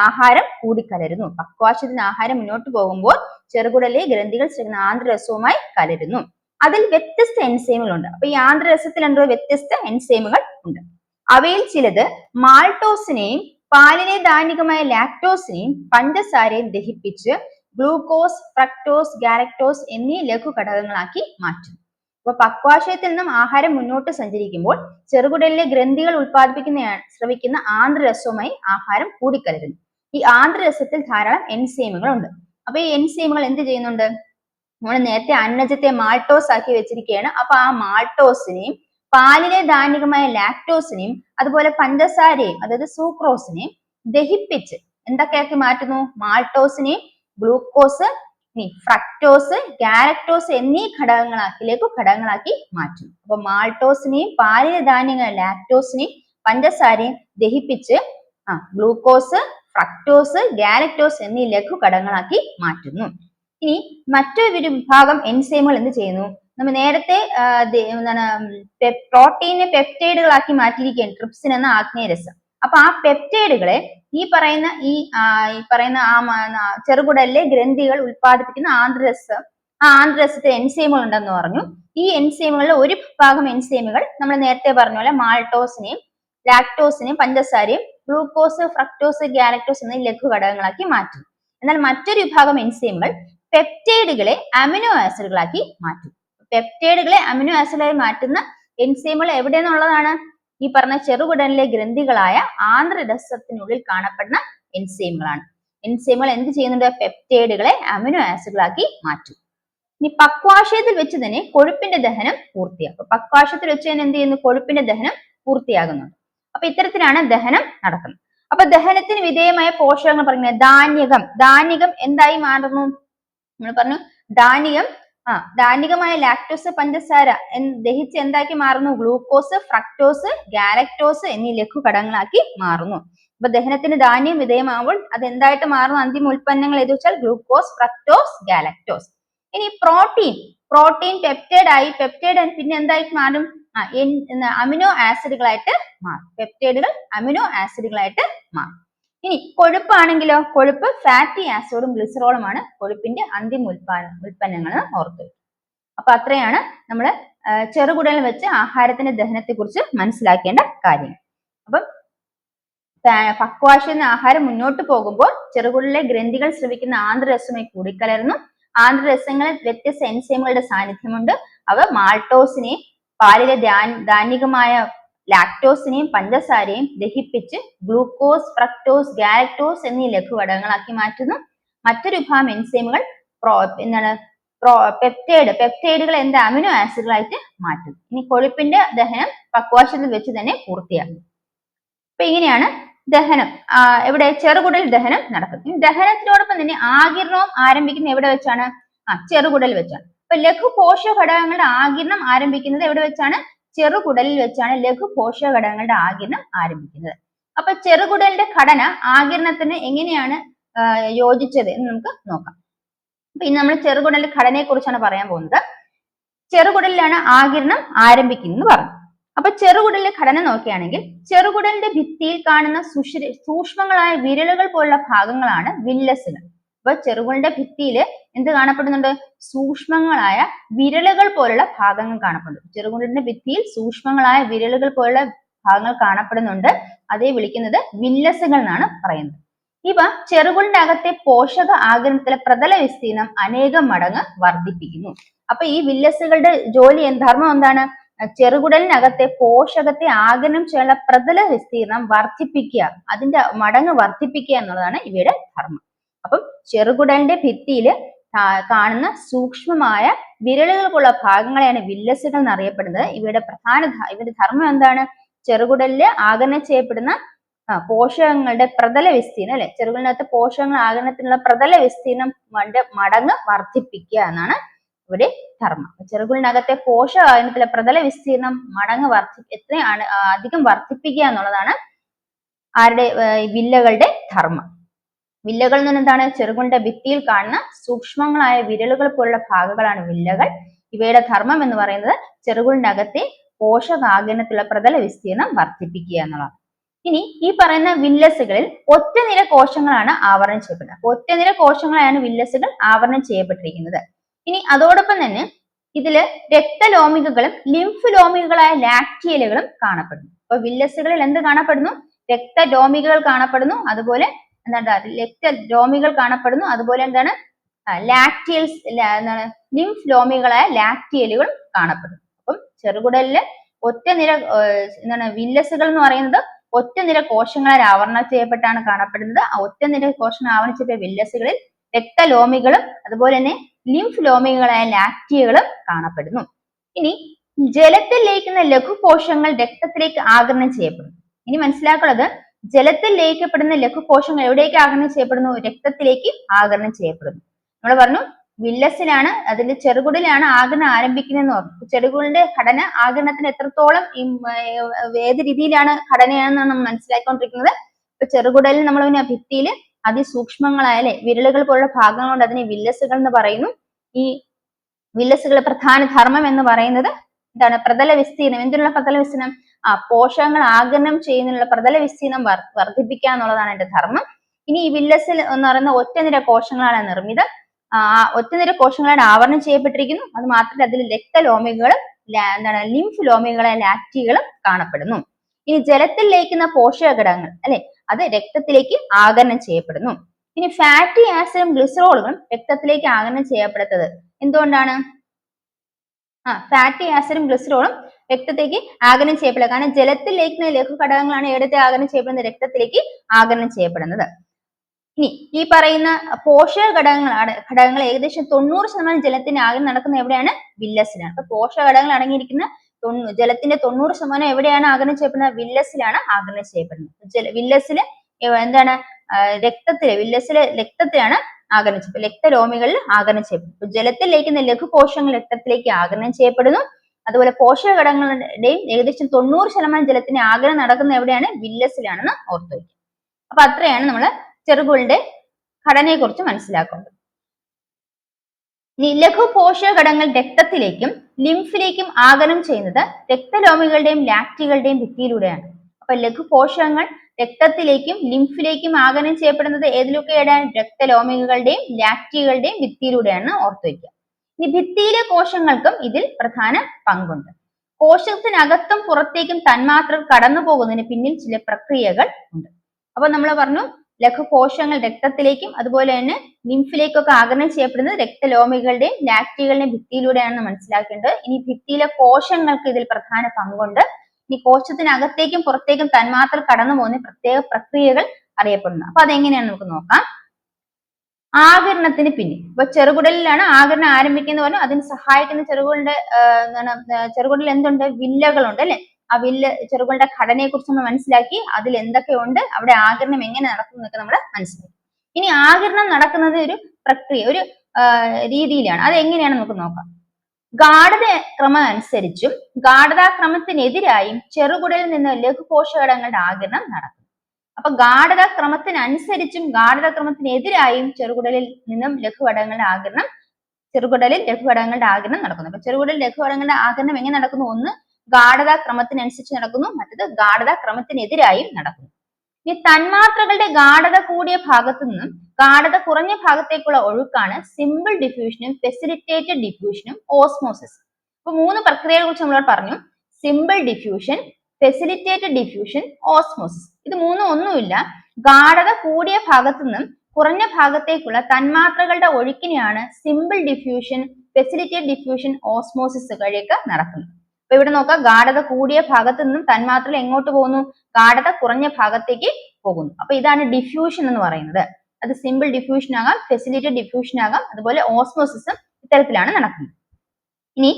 ആഹാരം കൂടിക്കലരുന്നു. പക്വാശത്തിന് ആഹാരം മുന്നോട്ട് പോകുമ്പോൾ ചെറുകുടലിലെ ഗ്രന്ഥികൾ സ്രവിക്കുന്ന ആന്ത്രരസവുമായി കലരുന്നു. അതിൽ വ്യത്യസ്ത എൻസൈമുകളുണ്ട് അപ്പൊ ഈ ആന്ത്രരസത്തിൽ എന്തോ വ്യത്യസ്ത എൻസൈമുകൾ ഉണ്ട്. അവയിൽ ചിലത് മാൾട്ടോസിനെയും പാലിലെ ധാന്യകമായ ലാക്ടോസിനെയും പഞ്ചസാരയും ദഹിപ്പിച്ച് ഗ്ലൂക്കോസ് ഫ്രക്ടോസ് ഗാലക്ടോസ് എന്നീ ലഘു ഘടകങ്ങളാക്കി മാറ്റും അപ്പൊ പക്വാശയത്തിൽ നിന്നും ആഹാരം മുന്നോട്ട് സഞ്ചരിക്കുമ്പോൾ ചെറുകുടലിലെ ഗ്രന്ഥികൾ ഉൽപ്പാദിപ്പിക്കുന്ന ശ്രവിക്കുന്ന ആന്ധ്രരസവുമായി ആഹാരം കൂടിക്കലരുന്നു. ഈ ആന്ധ്രരസത്തിൽ ധാരാളം എൻസൈമുകൾ ഉണ്ട്. അപ്പൊ ഈ എൻസൈമുകൾ എന്ത് ചെയ്യുന്നുണ്ട്? നമ്മൾ നേരത്തെ അന്നജത്തെ മാൾട്ടോസ് ആക്കി വെച്ചിരിക്കുകയാണ് അപ്പൊ ആ മാൾട്ടോസിനെയും പാലിലെ ധാന്യകമായ ലാക്ടോസിനെയും അതുപോലെ പഞ്ചസാരയും അതായത് സൂക്രോസിനെയും ദഹിപ്പിച്ച് എന്തൊക്കെയാക്കി മാറ്റുന്നു? മാൾട്ടോസിനെയും ഗ്ലൂക്കോസ് ഫ്രക്ടോസ് ഗാലക്ടോസ് എന്നീ ഘടകങ്ങളാക്കിലേക്ക് ഘടകങ്ങളാക്കി മാറ്റുന്നു. അപ്പൊ മാൾട്ടോസിനെയും പാലിലെ ധാന്യങ്ങൾ ലാക്ടോസിനെയും പഞ്ചസാരയും ദഹിപ്പിച്ച് ആ ഗ്ലൂക്കോസ് ഫ്രക്ടോസ് ഗാലക്ടോസ് എന്നീ ലഘു ഘടകങ്ങളാക്കി മാറ്റുന്നു. ഇനി മറ്റൊരു വിഭാഗം എൻസൈമുകൾ എന്ത് ചെയ്യുന്നു? നമ്മൾ നേരത്തെ എന്താണ് പ്രോട്ടീനെ പെപ്റ്റൈഡുകളാക്കി മാറ്റിയിരിക്കുകയാണ് ട്രിപ്സിൻ എന്ന ആഗ്നേയരസം. അപ്പൊ ആ പെപ്റ്റൈഡുകളെ ഈ പറയുന്ന ഈ പറയുന്ന ആ ചെറുകുടലിലെ ഗ്രന്ഥികൾ ഉൽപ്പാദിപ്പിക്കുന്ന ആന്ത്രരസം ആ ആന്ത്രരസത്തിൽ എൻസൈമുകൾ ഉണ്ടെന്ന് പറഞ്ഞു. ഈ എൻസൈമുകളിലെ ഒരു ഭാഗം എൻസൈമുകൾ നമ്മൾ നേരത്തെ പറഞ്ഞ പോലെ മാൾട്ടോസിനെയും ലാക്ടോസിനെയും പഞ്ചസാരയും ഗ്ലൂക്കോസ് ഫ്രക്ടോസ് ഗാലക്ടോസ് എന്നീ ലഘു ഘടകങ്ങളാക്കി മാറ്റും. എന്നാൽ മറ്റൊരു വിഭാഗം എൻസൈമുകൾ പെപ്റ്റൈഡുകളെ അമിനോ ആസിഡുകളാക്കി മാറ്റും. പെപ്റ്റൈഡുകളെ അമിനോ ആസിഡായി മാറ്റുന്ന എൻസൈമുകൾ എവിടെ നിന്നുള്ളതാണ് ഈ പറഞ്ഞ ചെറുകുടലിലെ ഗ്രന്ഥികളായ ആന്ത്രരസത്തിനുള്ളിൽ കാണപ്പെടുന്ന എൻസൈമുകളാണ് എൻസൈമുകൾ എന്ത് ചെയ്യുന്നുണ്ട്? പെപ്റ്റൈഡുകളെ അമിനോ ആസിഡുകളാക്കി മാറ്റും. ഇനി പക്വാശയത്തിൽ വെച്ച് തന്നെ കൊഴുപ്പിന്റെ ദഹനം പൂർത്തിയാക്കും. പക്വാശയത്തിൽ വെച്ച് തന്നെ എന്ത് ചെയ്യുന്നു? കൊഴുപ്പിന്റെ ദഹനം പൂർത്തിയാകുന്നുണ്ട് അപ്പൊ ഇത്തരത്തിലാണ് ദഹനം നടക്കുന്നത്. അപ്പൊ ദഹനത്തിന് വിധേയമായ പോഷകങ്ങൾ പറയുന്നത് ധാന്യകം. ധാന്യകം എന്തായി മാറുന്നു? നമ്മൾ പറഞ്ഞു ധാന്യം ആ ധാന്യകമായ ലാക്ടോസ് പഞ്ചസാര ദഹിച്ച് എന്താക്കി മാറുന്നു? ഗ്ലൂക്കോസ് ഫ്രക്ടോസ് ഗാലക്ടോസ് എന്നീ ലഘു ഘടകങ്ങളാക്കി മാറുന്നു. അപ്പൊ ദഹനത്തിന് ധാന്യം വിധേയമാവുമ്പോൾ അത് എന്തായിട്ട് മാറുന്നു? അന്തിമ ഉൽപ്പന്നങ്ങൾ ഏത് വെച്ചാൽ ഗ്ലൂക്കോസ് ഫ്രക്ടോസ് ഗാലക്ടോസ് ഇനി പ്രോട്ടീൻ പ്രോട്ടീൻ പെപ്റ്റൈഡ് ആയി പെപ്റ്റൈഡ് പിന്നെ എന്തായിട്ട് മാറും? അമിനോ ആസിഡുകളായിട്ട് മാറും. പെപ്റ്റൈഡുകൾ അമിനോ ആസിഡുകളായിട്ട് മാറും. ഇനി കൊഴുപ്പാണെങ്കിലോ? കൊഴുപ്പ് ഫാറ്റി ആസിഡും ഗ്ലിസറോളുമാണ് കൊഴുപ്പിന്റെ അന്തിമ ഉൽപാദന ഉൽപ്പന്നങ്ങൾ ഓർത്തു അപ്പൊ അത്രയാണ് നമ്മൾ ചെറുകുടലിൽ വെച്ച് ആഹാരത്തിന്റെ ദഹനത്തെ കുറിച്ച് മനസ്സിലാക്കേണ്ട കാര്യം അപ്പം പക്വാശുന്ന ആഹാരം മുന്നോട്ട് പോകുമ്പോൾ ചെറുകുടലിലെ ഗ്രന്ഥികൾ ശ്രവിക്കുന്ന ആന്ധ്രരസമായി കൂടിക്കലർന്നു ആന്ധ്രരസങ്ങളിൽ വ്യത്യസ്ത എൻസൈമുകളുടെ സാന്നിധ്യമുണ്ട്. അവ മാൾട്ടോസിനെ പാലിലെ ധാന്യകമായ ലാക്ടോസിനെയും പഞ്ചസാരയും ദഹിപ്പിച്ച് ഗ്ലൂക്കോസ് ഫ്രക്ടോസ് ഗാലക്ടോസ് എന്നീ ലഘുഘടകങ്ങളാക്കി മാറ്റുന്നു. മറ്റൊരു വിഭാഗം എൻസൈമുകൾ പ്രോ എന്താണ് പ്രോ പെപ്റ്റൈഡ് പെപ്റ്റൈഡുകൾ എന്ത് അമിനോ ആസിഡുകളായിട്ട് മാറ്റും ഇനി കൊഴുപ്പിന്റെ ദഹനം പക്വാശത്തിൽ വെച്ച് തന്നെ പൂർത്തിയാകും അപ്പൊ ഇങ്ങനെയാണ് ദഹനം. എവിടെ ചെറുകുടൽ ദഹനം നടക്കും ദഹനത്തിനോടൊപ്പം തന്നെ ആകിരണവും ആരംഭിക്കുന്നത് എവിടെ വെച്ചാണ്? ആ ചെറുകുടൽ വെച്ചാണ്. അപ്പൊ ലഘു പോഷക ഘടകങ്ങളുടെ ആകിരണം ആരംഭിക്കുന്നത് എവിടെ വെച്ചാണ്? ചെറുകുടലിൽ വെച്ചാണ് ലഘു പോഷക ഘടകങ്ങളുടെ ആകിരണം ആരംഭിക്കുന്നത്. അപ്പൊ ചെറുകുടലിന്റെ ഘടന ആകിരണത്തിന് എങ്ങനെയാണ് യോജിച്ചത് എന്ന് നമുക്ക് നോക്കാം. അപ്പൊ ഇന്ന് നമ്മൾ ചെറുകുടലിന്റെ ഘടനയെ കുറിച്ചാണ് പറയാൻ പോകുന്നത്. ചെറുകുടലിലാണ് ആകിരണം ആരംഭിക്കുന്നത് പറഞ്ഞു. അപ്പൊ ചെറുകുടലിന്റെ ഘടന നോക്കുകയാണെങ്കിൽ ചെറുകുടലിന്റെ ഭിത്തിയിൽ കാണുന്ന സുഷിര സൂക്ഷ്മങ്ങളായ വിരലുകൾ പോലുള്ള ഭാഗങ്ങളാണ് വില്ലസുകൾ. അപ്പൊ ചെറുകുടലിന്റെ ഭിത്തിയിൽ എന്ത് കാണപ്പെടുന്നുണ്ട്? സൂക്ഷ്മങ്ങളായ വിരലുകൾ പോലുള്ള ഭാഗങ്ങൾ കാണപ്പെടുന്നു. ചെറുകുണ്ടിന്റെ ഭിത്തിയിൽ സൂക്ഷ്മങ്ങളായ വിരലുകൾ പോലുള്ള ഭാഗങ്ങൾ കാണപ്പെടുന്നുണ്ട്. അതേ വിളിക്കുന്നത് വില്ലസുകൾ എന്നാണ് പറയുന്നത്. ഇവ ചെറുകുളിന്റെ അകത്തെ പോഷക ആഗ്രഹത്തിലെ പ്രതല വിസ്തീർണം അനേകം മടങ്ങ് വർദ്ധിപ്പിക്കുന്നു. അപ്പൊ ഈ വില്ലസുകളുടെ ജോലി ധർമ്മം എന്താണ്? ചെറുകുടലിനകത്തെ പോഷകത്തെ ആഗിരണം ചെയ്യാനുള്ള പ്രതല വിസ്തീർണം വർദ്ധിപ്പിക്കുക അതിന്റെ മടങ്ങ് വർദ്ധിപ്പിക്കുക എന്നുള്ളതാണ് ഇവയുടെ ധർമ്മം. അപ്പം ചെറുകുടലിന്റെ ഭിത്തിയിൽ കാണുന്ന സൂക്ഷ്മമായ വിരലുകൾക്കുള്ള ഭാഗങ്ങളെയാണ് വില്ലസുകൾ എന്നറിയപ്പെടുന്നത്. ഇവയുടെ പ്രധാന ഇവരുടെ ധർമ്മം എന്താണ്? ചെറുകുടലിൽ ആകരണം ചെയ്യപ്പെടുന്ന പോഷകങ്ങളുടെ പ്രതല വിസ്തീർണം അല്ലെ? ചെറുകുടലിനകത്ത് പോഷകങ്ങൾ ആകരണത്തിനുള്ള പ്രതല വിസ്തീർണം മടങ്ങ് വർദ്ധിപ്പിക്കുക എന്നാണ് ഇവിടെ ധർമ്മം. ചെറുകുളിനകത്തെ പോഷകായനത്തിലെ പ്രതല വിസ്തീർണം മടങ്ങ് വർദ്ധി എത്രയാണ് അധികം വർദ്ധിപ്പിക്കുക എന്നുള്ളതാണ് ആരുടെ വില്ലകളുടെ ധർമ്മം. വില്ലകൾ എന്ന് എന്താണ് ചെറുകുണ്ട ഭിത്തിയിൽ കാണുന്ന സൂക്ഷ്മങ്ങളായ വിരലുകൾ പോലുള്ള ഭാഗങ്ങളാണ് വില്ലകൾ. ഇവയുടെ ധർമ്മം എന്ന് പറയുന്നത് ചെറുകുണ്ടകത്തെ പോഷകാഗനത്തിലുള്ള പ്രതല വിസ്തീർണം വർദ്ധിപ്പിക്കുക എന്നുള്ളതാണ്. ഇനി ഈ പറയുന്ന വില്ലസുകളിൽ ഒറ്റനിര കോശങ്ങളാണ് ആവരണം ചെയ്യപ്പെടുന്നത്. ഒറ്റനിര കോശങ്ങളാണ് വില്ലസുകൾ ആവരണം ചെയ്യപ്പെട്ടിരിക്കുന്നത്. ഇനി അതോടൊപ്പം തന്നെ ഇതിൽ രക്തലോമികകളും ലിംഫ് ലോമികകളായ ലാക്ടിയലുകളും കാണപ്പെടുന്നു. അപ്പൊ വില്ലസുകളിൽ എന്ത് കാണപ്പെടുന്നു? രക്തലോമികകൾ കാണപ്പെടുന്നു. അതുപോലെ എന്താണ് ലോമികൾ കാണപ്പെടുന്നു. അതുപോലെ എന്താണ്? ലാക്ടിയൽസ് എന്താണ്? ലിംഫ് ലോമികളായ ലാക്ടിയലുകൾ കാണപ്പെടുന്നു. അപ്പം ചെറുകുടലിൽ ഒറ്റ നിര എന്താണ് വില്ലസുകൾ എന്ന് പറയുന്നത് ഒറ്റ നിര കോശങ്ങളാൽ ആവരണം ചെയ്യപ്പെട്ടാണ് കാണപ്പെടുന്നത്. ആ ഒറ്റ നിര കോശങ്ങൾ ആവരണം വില്ലസുകളിൽ രക്തലോമികളും അതുപോലെ തന്നെ ലിംഫ് ലോമികളായ ലാക്റ്റിയകളും കാണപ്പെടുന്നു. ഇനി ജലത്തിൽ ലയിക്കുന്ന ലഘുപോഷങ്ങൾ രക്തത്തിലേക്ക് ആഗിരണം ചെയ്യപ്പെടുന്നു. ഇനി മനസ്സിലാക്കുന്നത് ജലത്തിൽ ലയിക്കപ്പെടുന്ന ലഘുകോശങ്ങൾ എവിടേക്ക് ആകരണം ചെയ്യപ്പെടുന്നു? രക്തത്തിലേക്ക് ആകരണം ചെയ്യപ്പെടുന്നു. നമ്മൾ പറഞ്ഞു വില്ലസിലാണ് അതിന്റെ ചെറുകുടലാണ് ആകരണം ആരംഭിക്കുന്നതെന്ന് പറഞ്ഞു. ചെറുകുടലിന്റെ ഘടന ആകരണത്തിന് എത്രത്തോളം ഏത് രീതിയിലാണ് ഘടനയാണെന്നാണ് നമ്മൾ മനസ്സിലാക്കിക്കൊണ്ടിരിക്കുന്നത് ഇപ്പൊ ചെറുകുടലിൽ നമ്മൾ പിന്നെ ഭിത്തിയിൽ അതിസൂക്ഷ്മങ്ങളായ അല്ലെ വിരലുകൾ പോലുള്ള ഭാഗങ്ങൾ കൊണ്ട് അതിനെ വില്ലസുകൾ എന്ന് പറയുന്നു. ഈ വില്ലസുകളുടെ പ്രധാന ധർമ്മം എന്ന് പറയുന്നത് എന്താണ് പ്രതല വിസ്തീർണം എന്തിനുള്ള പ്രതല വിസ്തീർണം ആ പോഷകങ്ങൾ ആഗിരണം ചെയ്യുന്നതിനുള്ള പ്രതല വിസ്തീർണം വർദ്ധിപ്പിക്കുക എന്നുള്ളതാണ് എന്റെ ധർമ്മം. ഇനി ഈ വില്ലസിൽ എന്ന് പറയുന്ന ഒറ്റനിര കോശങ്ങളാണ് നിർമ്മിതം. ആ ഒറ്റനിര കോശങ്ങളാണ് ആവരണം ചെയ്യപ്പെട്ടിരിക്കുന്നു. അത് മാത്രമല്ല അതിൽ രക്തലോമികളും എന്താണ് ലിംഫ് ലോമികളെ ലാക്റ്റികളും കാണപ്പെടുന്നു. ഇനി ജലത്തിൽ ലയിക്കുന്ന പോഷക ഘടകങ്ങൾ അല്ലെ? അത് രക്തത്തിലേക്ക് ആകരണം ചെയ്യപ്പെടുന്നു. ഇനി ഫാറ്റി ആസിഡും ഗ്ലിസറോളുകളും രക്തത്തിലേക്ക് ആകരണം ചെയ്യപ്പെടുത്തത് എന്തുകൊണ്ടാണ്? ആ ഫാറ്റി ആസിഡും ഗ്ലിസറോളും രക്തത്തേക്ക് ആഗിരണം ചെയ്യപ്പെടുക. കാരണം ജലത്തിൽ ലയിക്കുന്ന ലഘു ഘടകങ്ങളാണ് എവിടത്തെ ആഗിരണം ചെയ്യപ്പെടുന്നത് രക്തത്തിലേക്ക് ആഗിരണം ചെയ്യപ്പെടുന്നത്. ഇനി ഈ പറയുന്ന പോഷക ഘടകങ്ങളാണ് ഘടകങ്ങൾ ഏകദേശം തൊണ്ണൂറ് ശതമാനം ജലത്തിന്റെ ആഗിരണം നടക്കുന്ന എവിടെയാണ്? വില്ലസിലാണ്. അപ്പൊ പോഷക ഘടകങ്ങൾ അടങ്ങിയിരിക്കുന്ന ജലത്തിന്റെ തൊണ്ണൂറ് ശതമാനം എവിടെയാണ് ആഗിരണം ചെയ്യപ്പെടുന്നത്? വില്ലസിലാണ് ആഗിരണം ചെയ്യപ്പെടുന്നത്. വില്ലസിൽ എന്താണ്? രക്തത്തിൽ വില്ലസിലെ രക്തത്തിലാണ് ആഗിരണം ചെയ്യും രക്തരോമികളിൽ ആഗിരണം ചെയ്യപ്പെടും ജലത്തിൽ ലയിക്കുന്ന കോശങ്ങൾ രക്തത്തിലേക്ക് ആഗിരണം ചെയ്യപ്പെടുന്നു. അതുപോലെ പോഷക ഘടകങ്ങളുടെയും ഏകദേശം തൊണ്ണൂറ് ശതമാനം ജലത്തിന്റെ ആഗിരണം നടക്കുന്ന എവിടെയാണ്? വില്ലസിലാണെന്ന് ഓർത്തു വയ്ക്കുക. അപ്പൊ അത്രയാണ് നമ്മൾ ചെറുകുകളുടെ ഘടനയെക്കുറിച്ച് മനസ്സിലാക്കുന്നത് ലഘു പോഷക ഘടകങ്ങൾ രക്തത്തിലേക്കും ലിംഫിലേക്കും ആഗനം ചെയ്യുന്നത് രക്തലോമികളുടെയും ലാക്റ്റികളുടെയും ഭിത്തിയിലൂടെയാണ്. അപ്പൊ ലഘു പോഷകങ്ങൾ രക്തത്തിലേക്കും ലിംഫിലേക്കും ആഗനം ചെയ്യപ്പെടുന്നത് ഏതിലൊക്കെയാണ്? രക്തലോമികളുടെയും ലാക്റ്റികളുടെയും ഭിത്തിയിലൂടെയാണ് ഓർത്തു വയ്ക്കുക. ഇനി ഭിത്തിയിലെ കോശങ്ങൾക്കും ഇതിൽ പ്രധാന പങ്കുണ്ട്. കോശത്തിനകത്തും പുറത്തേക്കും തന്മാത്ര കടന്നു പോകുന്നതിന് പിന്നിൽ ചില പ്രക്രിയകൾ ഉണ്ട്. അപ്പൊ നമ്മൾ പറഞ്ഞു ലഘുകോശങ്ങൾ രക്തത്തിലേക്കും അതുപോലെ തന്നെ ലിംഫിലേക്കൊക്കെ ആഗിരണം ചെയ്യപ്പെടുന്നത് രക്തലോമികളുടെയും ലാക്റ്റികളുടെയും ഭിത്തിയിലൂടെയാണെന്ന് മനസ്സിലാക്കേണ്ടത്. ഇനി ഭിത്തിയിലെ കോശങ്ങൾക്ക് ഇതിൽ പ്രധാന പങ്കുണ്ട്. ഇനി കോശത്തിനകത്തേക്കും പുറത്തേക്കും തന്മാത്ര കടന്നു പോകുന്ന പ്രത്യേക പ്രക്രിയകൾ അറിയപ്പെടുന്നത്. അപ്പൊ അതെങ്ങനെയാണ് നമുക്ക് നോക്കാം. ആകരണത്തിന് പിന്നിൽ. ഇപ്പൊ ചെറുകുടലിലാണ് ആകരണം ആരംഭിക്കുന്നത് പറഞ്ഞു അതിന് സഹായിക്കുന്ന ചെറുകുടലിന്റെ എന്താണ് ചെറുകുടലിൽ എന്തുണ്ട്? വില്ലകളുണ്ട് അല്ലെ? ആ വില്ല ചെറുകുടലിന്റെ ഘടനയെ കുറിച്ച് നമ്മൾ മനസ്സിലാക്കി അതിൽ എന്തൊക്കെയുണ്ട്? അവിടെ ആകരണം എങ്ങനെ നടക്കുന്നു എന്നൊക്കെ നമ്മൾ മനസ്സിലാക്കി. ഇനി ആകരണം നടക്കുന്നത് ഒരു പ്രക്രിയ ഒരു രീതിയിലാണ്. അത് എങ്ങനെയാണ് നമുക്ക് നോക്കാം. ഗാഠത ക്രമം അനുസരിച്ചും ഗാഠതാക്രമത്തിനെതിരായും ചെറുകുടലിൽ നിന്ന് ലഘുപോഷകടങ്ങളുടെ ആഗിരണം നടക്കും അപ്പൊ ഗാഠത ക്രമത്തിനനുസരിച്ചും ഗാഠത ക്രമത്തിനെതിരായും ചെറുകുടലിൽ നിന്നും ലഘുഘടകങ്ങളുടെ ആഗിരണം ചെറുകുടലിൽ ലഘുഘടകങ്ങളുടെ ആഗിരണം നടക്കുന്നു. അപ്പൊ ചെറുകുടലിൽ ലഘുഘടകങ്ങളുടെ ആഗിരണം എങ്ങനെ നടക്കുന്നു? ഒന്ന് ഗാഠതാക്രമത്തിനനുസരിച്ച് നടക്കുന്നു മറ്റത് ഗാഠതാക്രമത്തിനെതിരായും നടക്കുന്നു. ഈ തന്മാത്രകളുടെ ഗാഠത കൂടിയ ഭാഗത്തു നിന്നും ഗാഠത കുറഞ്ഞ ഭാഗത്തേക്കുള്ള ഒഴുക്കാണ് സിമ്പിൾ ഡിഫ്യൂഷനും ഫെസിലിറ്റേറ്റഡ് ഡിഫ്യൂഷനും ഓസ്മോസിസ് അപ്പൊ മൂന്ന് പ്രക്രിയകളെ കുറിച്ച് നമ്മളോട് പറഞ്ഞു. Simple diffusion facilitated diffusion osmosis ഇത് മൂന്നും ഒന്നുമില്ല. ഗാഢത കൂടിയ ഭാഗത്തു നിന്നും കുറഞ്ഞ ഭാഗത്തേക്കുള്ള തന്മാത്രകളുടെ ഒഴുക്കിനെയാണ് simple diffusion facilitated diffusion osmosis വഴിയൊക്കെ നടക്കുന്നത്. അപ്പൊ ഇവിടെ നോക്കാം. ഗാഢത കൂടിയ ഭാഗത്തു നിന്നും തന്മാത്രകൾ എങ്ങോട്ട് പോകുന്നു? ഗാഢത കുറഞ്ഞ ഭാഗത്തേക്ക് പോകുന്നു. അപ്പൊ ഇതാണ് ഡിഫ്യൂഷൻ എന്ന് പറയുന്നത്. അത് സിമ്പിൾ ഡിഫ്യൂഷൻ ആകാം ഫെസിലിറ്റഡ് ഡിഫ്യൂഷൻ ആകാം അതുപോലെ ഓസ്മോസിസും ഇത്തരത്തിലാണ് നടക്കുന്നത്. ഇനി